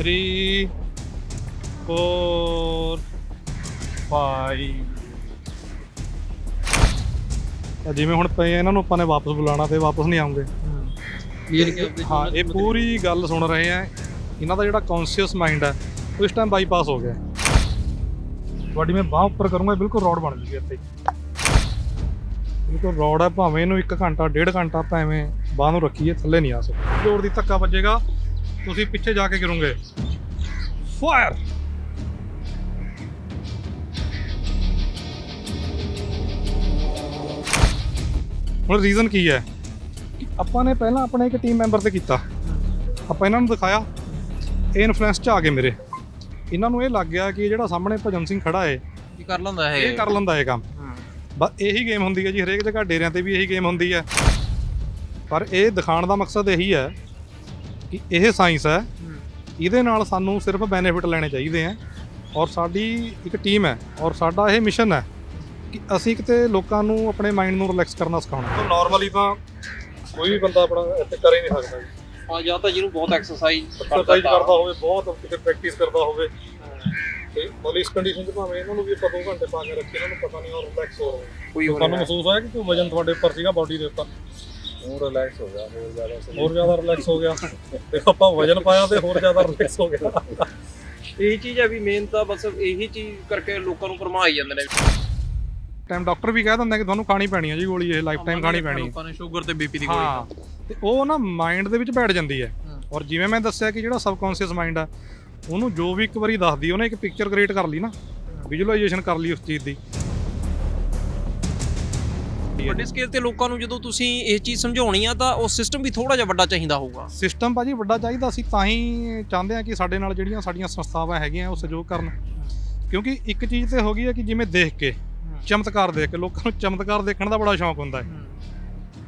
3 4 5 ਤਾਂ ਜਿਵੇਂ ਹੁਣ ਪਏ ਆ, ਇਹਨਾਂ ਨੂੰ ਆਪਾਂ ਨੇ ਵਾਪਸ ਬੁਲਾਣਾ ਤੇ ਵਾਪਸ ਨਹੀਂ ਆਉਂਗੇ ਕਲੀਅਰ ਕਿ ਆਪਣੀ ਹਾਂ ਇਹ ਪੂਰੀ ਗੱਲ ਸੁਣ ਰਹੇ ਆ। ਇਹਨਾਂ ਦਾ ਜਿਹੜਾ ਕੌਨਸ਼ੀਅਸ ਮਾਈਂਡ ਹੈ ਉਹ ਇਸ ਟਾਈਮ ਬਾਈਪਾਸ ਹੋ ਗਿਆ। ਤੁਹਾਡੀ ਮੈਂ ਬਾਹ ਉੱਪਰ ਕਰੂੰਗਾ ਇਹ ਬਿਲਕੁਲ ਰੋਡ ਬਣ ਜੂਗੀ ਇੱਥੇ। ਬਿਲਕੁਲ ਰੋਡ ਹੈ ਭਾਵੇਂ ਇਹਨੂੰ 1 ਘੰਟਾ ਡੇਢ ਘੰਟਾ ਆਪਾਂ ਐਵੇਂ ਬਾਹ ਨੂੰ ਰੱਖੀਏ ਥੱਲੇ ਨਹੀਂ ਆ ਸਕਦੇ। ਜ਼ੋਰ ਦੀ ਧੱਕਾ ਵੱਜੇਗਾ। ਤੁਸੀਂ ਪਿੱਛੇ ਜਾ ਕੇ ਗਿਰੋਗੇ ਫਾਇਰ ਹੁਣ ਰੀਜ਼ਨ ਕੀ ਹੈ? ਆਪਾਂ ਨੇ ਪਹਿਲਾਂ ਆਪਣੇ ਇੱਕ ਟੀਮ ਮੈਂਬਰ ਤੇ ਕੀਤਾ। ਆਪਾਂ ਇਹਨਾਂ ਨੂੰ ਦਿਖਾਇਆ। ਇਹ ਇਨਫਲੂਐਂਸ ਚ ਆ ਗਏ ਮੇਰੇ। ਇਹਨਾਂ ਨੂੰ ਇਹ ਲੱਗ ਗਿਆ ਕਿ ਜਿਹੜਾ ਸਾਹਮਣੇ ਭਜਨ ਸਿੰਘ ਖੜਾ ਹੈ ਕੀ ਕਰ ਲੈਂਦਾ ਇਹ। ਇਹ ਕਰ ਲੈਂਦਾ ਇਹ ਕੰਮ। ਬਸ ਇਹੀ ਗੇਮ ਹੁੰਦੀ ਹੈ ਜੀ ਹਰੇਕ ਜਗ੍ਹਾ ਡੇਰਿਆਂ ਤੇ ਵੀ ਇਹੀ ਗੇਮ ਹੁੰਦੀ ਹੈ। ਪਰ ਇਹ ਦਿਖਾਉਣ ਦਾ ਮਕਸਦ ਇਹੀ ਹੈ ਕਿ ਇਹ ਸਾਇੰਸ ਹੈ। ਇਹਦੇ ਨਾਲ ਸਾਨੂੰ ਸਿਰਫ ਬੈਨੀਫਿਟ ਲੈਣੇ ਚਾਹੀਦੇ ਆ। ਔਰ ਸਾਡੀ ਇੱਕ ਟੀਮ ਹੈ ਔਰ ਸਾਡਾ ਇਹ ਮਿਸ਼ਨ ਹੈ ਕਿ ਅਸੀਂ ਕਿਤੇ ਲੋਕਾਂ ਨੂੰ ਆਪਣੇ ਮਾਈਂਡ ਨੂੰ ਰਿਲੈਕਸ ਕਰਨਾ ਸਿਖਾਉਣਾ। ਨਾਰਮਲੀ ਤਾਂ ਕੋਈ ਵੀ ਬੰਦਾ ਆਪਣਾ ਇੱਥੇ ਕਰ ਹੀ ਨਹੀਂ ਸਕਦਾ ਹਾਂ ਜਾਂ ਤਾਂ ਜਿਹਨੂੰ ਬਹੁਤ ਐਕਸਰਸਾਈਜ਼ ਕਰਦਾ ਹੋਵੇ ਬਹੁਤ ਕਿਤੇ ਪ੍ਰੈਕਟਿਸ ਕਰਦਾ ਹੋਵੇ। ਤੇ ਇਸ ਕੰਡੀਸ਼ਨ 'ਚ ਭਾਵੇਂ ਇਹਨਾਂ ਨੂੰ ਵੀ ਆਪਾਂ 2 ਘੰਟੇ ਪਾ ਕੇ ਰੱਖੀ ਇਹਨਾਂ ਨੂੰ ਪਤਾ ਨਹੀਂ ਔਰ ਰਿਲੈਕਸ ਹੋ ਕੋਈ ਤੁਹਾਨੂੰ ਮਹਿਸੂਸ ਹੋਇਆ ਕਿ ਕੋਈ ਵਜਨ ਤੁਹਾਡੇ ਉੱਪਰ ਸੀਗਾ ਬਾਡੀ ਦੇ ਉੱਪਰ? ਹੋਰ ਰਿਲੈਕਸ ਹੋ ਗਿਆ ਹੋਰ ਜ਼ਿਆਦਾ ਹੋਰ ਜ਼ਿਆਦਾ ਰਿਲੈਕਸ ਹੋ ਗਿਆ। ਦੇਖੋ ਆਪਾਂ ਵਜਨ ਪਾਇਆ ਤੇ ਹੋਰ ਜ਼ਿਆਦਾ ਰਿਲੈਕਸ ਹੋ ਗਿਆ। ਇਹੀ ਚੀਜ਼ ਹੈ ਵੀ ਮੇਨ ਤਾਂ ਬਸ ਇਹੀ ਚੀਜ਼ ਕਰਕੇ ਲੋਕਾਂ ਨੂੰ ਭਰਮਾਈ ਜਾਂਦੇ ਨੇ। ਟਾਈਮ ਡਾਕਟਰ ਵੀ ਕਹਿ ਦਿੰਦਾ ਕਿ ਤੁਹਾਨੂੰ ਖਾਣੀ ਪੈਣੀ ਹੈ ਜੀ ਗੋਲੀ ਇਹ ਲਾਈਫ ਟਾਈਮ ਖਾਣੀ ਪੈਣੀ। ਹੈ ਲੋਕਾਂ ਨੇ ਸ਼ੂਗਰ ਤੇ ਬੀਪੀ ਦੀ ਹਾਂ ਗੋਲੀ ਤੇ ਉਹ ਨਾ ਮਾਈਂਡ ਦੇ ਵਿੱਚ ਬੈਠ ਜਾਂਦੀ ਹੈ। ਔਰ ਜਿਵੇਂ ਮੈਂ ਦੱਸਿਆ ਕਿ ਜਿਹੜਾ ਸਬਕੌਂਸ਼ੀਅਸ ਮਾਈਂਡ ਆ ਉਹਨੂੰ ਜੋ ਵੀ ਇੱਕ ਵਾਰੀ ਦੱਸਦੀ ਉਹਨੇ ਇੱਕ ਪਿਕਚਰ ਕ੍ਰੀਏਟ ਕਰ ਲਈ ਨਾ ਵਿਜ਼ੂਅਲਾਈਜੇਸ਼ਨ ਕਰ ਲਈ ਉਸ ਚੀਜ਼ ਦੀ। ਵੱਡੇ ਸਕੇਲ ਤੇ ਲੋਕਾਂ ਨੂੰ ਜਦੋਂ ਤੁਸੀਂ ਇਹ ਚੀਜ਼ ਸਮਝਾਉਣੀ ਆ ਤਾਂ ਉਹ ਸਿਸਟਮ ਵੀ ਥੋੜਾ ਜਿਹਾ ਵੱਡਾ ਚਾਹੀਦਾ ਹੋਊਗਾ। ਸਿਸਟਮ ਭਾਜੀ ਵੱਡਾ ਚਾਹੀਦਾ। ਸੀ ਤਾਂ ਹੀ ਚਾਹੁੰਦੇ ਆ ਕਿ ਸਾਡੇ ਨਾਲ ਜਿਹੜੀਆਂ ਸਾਡੀਆਂ ਸੰਸਥਾਵਾਂ ਹੈਗੀਆਂ ਉਹ ਸਹਿਯੋਗ ਕਰਨ। ਕਿਉਂਕਿ ਇੱਕ ਚੀਜ਼ ਤੇ ਹੋ ਗਈ ਹੈ ਕਿ ਜਿਵੇਂ ਦੇਖ ਕੇ ਚਮਤਕਾਰ ਦੇਖ ਕੇ ਲੋਕਾਂ ਨੂੰ ਚਮਤਕਾਰ ਦੇਖਣ ਦਾ ਬੜਾ ਸ਼ੌਂਕ ਹੁੰਦਾ ਹੈ।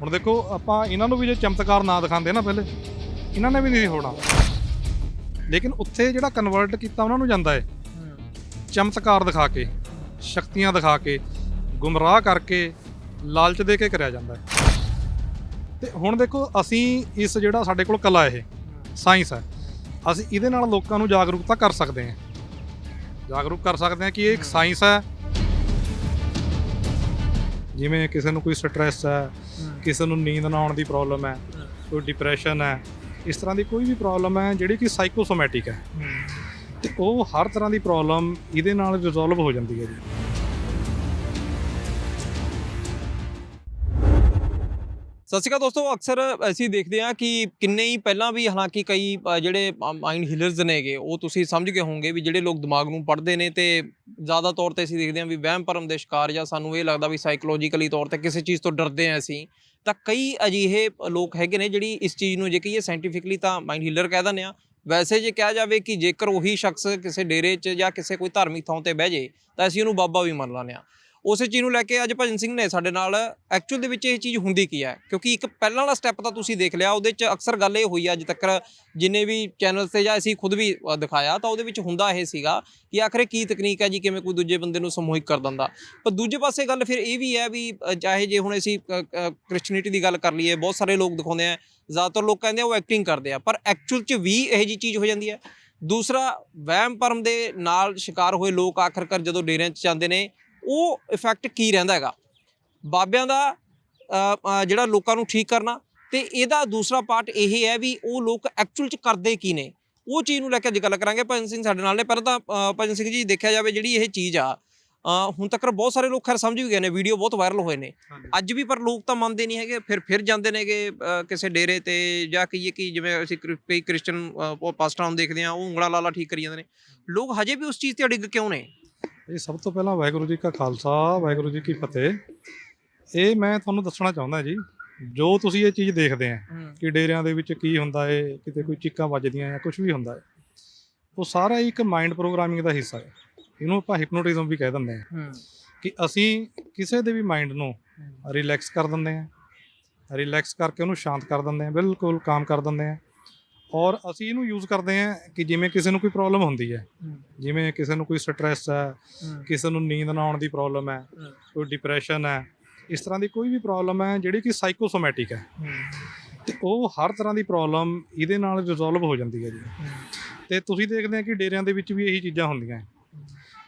ਹੁਣ ਦੇਖੋ ਆਪਾਂ ਇਹਨਾਂ ਨੂੰ ਵੀ ਜੇ ਚਮਤਕਾਰ ਨਾ ਦਿਖਾਉਂਦੇ ਨਾ ਪਹਿਲੇ ਇਹਨਾਂ ਨੇ ਵੀ ਨਹੀਂ ਹੋਣਾ। ਲੇਕਿਨ ਉੱਥੇ ਜਿਹੜਾ ਕਨਵਰਟ ਕੀਤਾ ਉਹਨਾਂ ਨੂੰ ਜਾਂਦਾ ਹੈ। ਚਮਤਕਾਰ ਦਿਖਾ ਕੇ ਸ਼ਕਤੀਆਂ ਦਿਖਾ ਕੇ ਗੁੰਮਰਾਹ ਕਰਕੇ ਲਾਲਚ ਦੇ ਕੇ ਕਰਿਆ ਜਾਂਦਾ ਹੈ। ਤੇ ਹੁਣ ਦੇਖੋ, ਅਸੀਂ ਇਸ ਜਿਹੜਾ ਸਾਡੇ ਕੋਲ ਕਲਾ ਇਹ, ਸਾਇੰਸ ਹੈ, ਅਸੀਂ ਇਹਦੇ ਨਾਲ ਲੋਕਾਂ ਨੂੰ ਜਾਗਰੂਕਤਾ ਕਰ ਸਕਦੇ ਹਾਂ। ਜਾਗਰੂਕ ਕਰ ਸਕਦੇ ਹਾਂ ਕਿ ਇਹ ਇੱਕ ਸਾਇੰਸ ਹੈ। ਜਿਵੇਂ ਕਿਸੇ ਨੂੰ ਕੋਈ ਸਟ੍ਰੈਸ ਹੈ, ਕਿਸੇ ਨੂੰ ਨੀਂਦ ਨਾ ਆਉਣ ਦੀ ਪ੍ਰੋਬਲਮ ਹੈ, ਕੋਈ ਡਿਪਰੈਸ਼ਨ ਹੈ, ਇਸ ਤਰ੍ਹਾਂ ਦੀ ਕੋਈ ਵੀ ਪ੍ਰੋਬਲਮ ਹੈ ਜਿਹੜੀ ਕਿ ਸਾਈਕੋਸੋਮੈਟਿਕ ਹੈ। ਤੇ ਉਹ ਹਰ ਤਰ੍ਹਾਂ ਦੀ ਪ੍ਰੋਬਲਮ ਇਹਦੇ ਨਾਲ ਰਿਜ਼ੋਲਵ ਹੋ ਜਾਂਦੀ ਹੈ ਜੀ। ਸਤਿ ਸ਼੍ਰੀ ਅਕਾਲ ਦੋਸਤੋ, ਅਕਸਰ ਅਸੀਂ ਦੇਖਦੇ ਹਾਂ ਕਿ ਕਿੰਨੇ ਹੀ ਪਹਿਲਾਂ ਵੀ ਹਾਲਾਂਕਿ ਕਈ ਜਿਹੜੇ ਮਾਈਂਡ ਹੀਲਰਸ ਨੇਗੇ ਉਹ ਤੁਸੀਂ ਸਮਝ ਗਏ ਹੋਵੋਗੇ ਵੀ ਜਿਹੜੇ ਲੋਕ ਦਿਮਾਗ ਨੂੰ ਪੜ੍ਹਦੇ ਨੇ ਤੇ ਜ਼ਿਆਦਾ ਤੌਰ ਤੇ ਅਸੀਂ ਦੇਖਦੇ ਹਾਂ ਵੀ ਵਹਿਮ ਭਰਮ ਦੇ ਸ਼ਿਕਾਰ ਜਾਂ ਸਾਨੂੰ ਇਹ ਲੱਗਦਾ ਵੀ ਸਾਈਕੋਲੋਜੀਕਲੀ ਤੌਰ ਤੇ ਕਿਸੇ ਚੀਜ਼ ਤੋਂ ਡਰਦੇ ਹਾਂ ਅਸੀਂ, ਤਾਂ ਕਈ ਅਜਿਹੇ ਲੋਕ ਹੈਗੇ ਨੇ ਜਿਹੜੀ ਇਸ ਚੀਜ਼ ਨੂੰ ਜੇ ਕਹੀਏ ਸਾਇੰਟੀਫਿਕਲੀ ਤਾਂ ਮਾਈਂਡ ਹੀਲਰ ਕਹਿ ਦਿੰਦੇ ਆ ਵੈਸੇ ਜੇ ਕਿਹਾ ਜਾਵੇ ਕਿ ਜੇਕਰ ਉਹੀ ਸ਼ਖਸ ਕਿਸੇ ਡੇਰੇ 'ਚ ਜਾਂ ਕਿਸੇ ਕੋਈ ਧਾਰਮਿਕ ਥਾਂ ਤੇ ਬਹਿ ਜੇ, ਤਾਂ ਅਸੀਂ ਉਹਨੂੰ ਬਾਬਾ ਵੀ ਮੰਨ ਲੈਂਦੇ ਆ ਉਸੇ ਚੀਜ਼ ਨੂੰ ਲੈ ਕੇ ਅੱਜ ਭਜਨ ਸਿੰਘ ਨੇ ਸਾਡੇ ਨਾਲ ਐਕਚੁਅਲ ਦੇ ਵਿੱਚ ਇਹ ਚੀਜ਼ ਹੁੰਦੀ ਕੀ ਹੈ? ਕਿਉਂਕਿ ਇੱਕ ਪਹਿਲਾਂ ਵਾਲਾ ਸਟੈਪ ਤਾਂ ਤੁਸੀਂ ਦੇਖ ਲਿਆ, ਉਹਦੇ 'ਚ ਅਕਸਰ ਗੱਲ ਇਹ ਹੋਈ ਆ, ਅੱਜ ਤੱਕ ਜਿੰਨੇ ਵੀ ਚੈਨਲ ਤੇ ਜਾਂ ਅਸੀਂ ਖੁਦ ਵੀ ਦਿਖਾਇਆ, ਤਾਂ ਉਹਦੇ ਵਿੱਚ ਹੁੰਦਾ ਇਹ ਸੀਗਾ ਕਿ ਆਖਰੇ ਕੀ ਤਕਨੀਕ ਹੈ ਜੀ, ਕਿਵੇਂ ਕੋਈ ਦੂਜੇ ਬੰਦੇ ਨੂੰ ਸਮੂਹਿਕ ਕਰ ਦਿੰਦਾ। ਪਰ ਦੂਜੇ ਪਾਸੇ ਗੱਲ ਫਿਰ ਇਹ ਵੀ ਹੈ ਵੀ ਚਾਹੇ ਜੇ ਹੁਣ ਅਸੀਂ ਕ੍ਰਿਸਚੀਅਨਿਟੀ ਦੀ ਗੱਲ ਕਰ ਲਈਏ, ਬਹੁਤ ਸਾਰੇ ਲੋਕ ਦਿਖਾਉਂਦੇ ਆ, ਜ਼ਿਆਦਾਤਰ ਲੋਕ ਕਹਿੰਦੇ ਆ ਉਹ ਐਕਟਿੰਗ ਕਰਦੇ ਆ, ਪਰ ਐਕਚੁਅਲ 'ਚ ਵੀ ਇਹੋ ਜੀ ਚੀਜ਼ ਹੋ ਜਾਂਦੀ ਹੈ। ਦੂਸਰਾ, ਵਹਿਮ ਭਰਮ ਦੇ ਨਾਲ ਸ਼ਿਕਾਰ ਹੋਏ ਲੋਕ ਆਖਰਕਾਰ ਜਦੋਂ ਡੇਰਿਆਂ 'ਚ ਜਾਂਦੇ ਨੇ ਉਹ ਇਫੈਕਟ ਕੀ ਰਹਿੰਦਾ ਹੈਗਾ? ਬਾਬਿਆਂ ਦਾ ਜਿਹੜਾ ਲੋਕਾਂ ਨੂੰ ਠੀਕ ਕਰਨਾ ਤੇ ਇਹਦਾ ਦੂਸਰਾ ਪਾਰਟ ਇਹ ਹੈ ਵੀ ਉਹ ਲੋਕ ਐਕਚੁਅਲ 'ਚ ਕਰਦੇ ਕੀ ਨੇ? ਉਹ ਚੀਜ਼ ਨੂੰ ਲੈ ਕੇ ਅੱਜ ਗੱਲ ਕਰਾਂਗੇ। ਭਜਨ ਸਿੰਘ ਸਾਡੇ ਨਾਲ ਨੇ। ਪਹਿਲਾਂ ਤਾਂ ਭਜਨ ਸਿੰਘ ਜੀ ਦੇਖਿਆ ਜਾਵੇ ਜਿਹੜੀ ਇਹ ਚੀਜ਼ ਆ ਹੁਣ ਤੱਕ ਬਹੁਤ ਸਾਰੇ ਲੋਕ ਖੈਰ ਸਮਝ ਵੀ ਗਏ ਨੇ। ਵੀਡੀਓ ਬਹੁਤ ਵਾਇਰਲ ਹੋਏ ਨੇ। ਅੱਜ ਵੀ ਪਰ ਲੋਕ ਤਾਂ ਮੰਨਦੇ ਨਹੀਂ ਹੈਗੇ। ਫਿਰ ਫਿਰ ਜਾਂਦੇ ਨੇਗੇ ਕਿਸੇ ਡੇਰੇ ਤੇ ਜਾਂ ਕਹੀਏ ਕਿ ਜਿਵੇਂ ਅਸੀਂ ਕਈ ਕ੍ਰਿਸਚਨ ਪਾਸਟਰਾਂ ਨੂੰ ਦੇਖਦੇ ਆ ਉਹ ਉਂਗਲਾ ਲਾਲਾ ਠੀਕ ਕਰੀ ਜਾਂਦੇ ਨੇ। ਲੋਕ ਹਜੇ ਵੀ ਉਸ ਚੀਜ਼ ਤੇ ਅੜਿੱਗ ਕਿਉਂ ਨੇ? ਇਹ ਸਭ ਤੋਂ ਪਹਿਲਾਂ ਵਾਹਿਗੁਰੂ ਜੀ ਕਾ ਖਾਲਸਾ ਵਾਹਿਗੁਰੂ ਜੀ ਕੀ ਫਤਿਹ। ਇਹ ਮੈਂ ਤੁਹਾਨੂੰ ਦੱਸਣਾ ਚਾਹੁੰਦਾ ਜੀ ਜੋ ਤੁਸੀਂ ਇਹ ਚੀਜ਼ ਦੇਖਦੇ ਆ ਕਿ ਡੇਰਿਆਂ ਦੇ ਵਿੱਚ ਕੀ ਹੁੰਦਾ ਏ ਕਿਤੇ ਕੋਈ ਚੀਕਾਂ ਵੱਜਦੀਆਂ ਜਾਂ ਕੁਝ ਵੀ ਹੁੰਦਾ ਏ ਉਹ ਸਾਰਾ ਇੱਕ ਮਾਈਂਡ ਪ੍ਰੋਗਰਾਮਿੰਗ ਦਾ ਹਿੱਸਾ ਹੈ ਇਹਨੂੰ ਆਪਾਂ ਹਿਪਨੋਟਿਜ਼ਮ ਵੀ ਕਹਿ ਦਿੰਦੇ ਆ। ਕਿ ਅਸੀਂ ਕਿਸੇ ਦੇ ਵੀ ਮਾਈਂਡ ਨੂੰ ਰਿਲੈਕਸ ਕਰ ਦਿੰਦੇ ਆ ਰਿਲੈਕਸ ਕਰਕੇ ਉਹਨੂੰ ਸ਼ਾਂਤ ਕਰ ਦਿੰਦੇ ਆ ਬਿਲਕੁਲ ਕਾਮ ਕਰ ਦਿੰਦੇ ਆ। ਔਰ ਅਸੀਂ ਇਹਨੂੰ ਯੂਜ਼ ਕਰਦੇ ਆ ਕਿ ਜਿਵੇਂ ਕਿਸੇ ਨੂੰ ਕੋਈ ਪ੍ਰੋਬਲਮ ਹੁੰਦੀ ਹੈ। ਜਿਵੇਂ ਕਿਸੇ ਨੂੰ ਕੋਈ ਸਟ੍ਰੈਸ ਹੈ ਕਿਸੇ ਨੂੰ ਨੀਂਦ ਨਾ ਆਉਣ ਦੀ ਪ੍ਰੋਬਲਮ ਹੈ ਕੋਈ ਡਿਪਰੈਸ਼ਨ ਹੈ ਇਸ ਤਰ੍ਹਾਂ ਦੀ ਕੋਈ ਵੀ ਪ੍ਰੋਬਲਮ ਹੈ ਜਿਹੜੀ ਕਿ ਸਾਈਕੋਸੋਮੈਟਿਕ ਹੈ। ਤੇ ਉਹ ਹਰ ਤਰ੍ਹਾਂ ਦੀ ਪ੍ਰੋਬਲਮ ਇਹਦੇ ਨਾਲ ਰਿਜ਼ੋਲਵ ਹੋ ਜਾਂਦੀ ਹੈ ਜੀ। ਤੇ ਤੁਸੀਂ ਦੇਖਦੇ ਆ ਕਿ ਡੇਰਿਆਂ ਦੇ ਵਿੱਚ ਵੀ ਇਹੀ ਚੀਜ਼ਾਂ ਹੁੰਦੀਆਂ ਹੈ।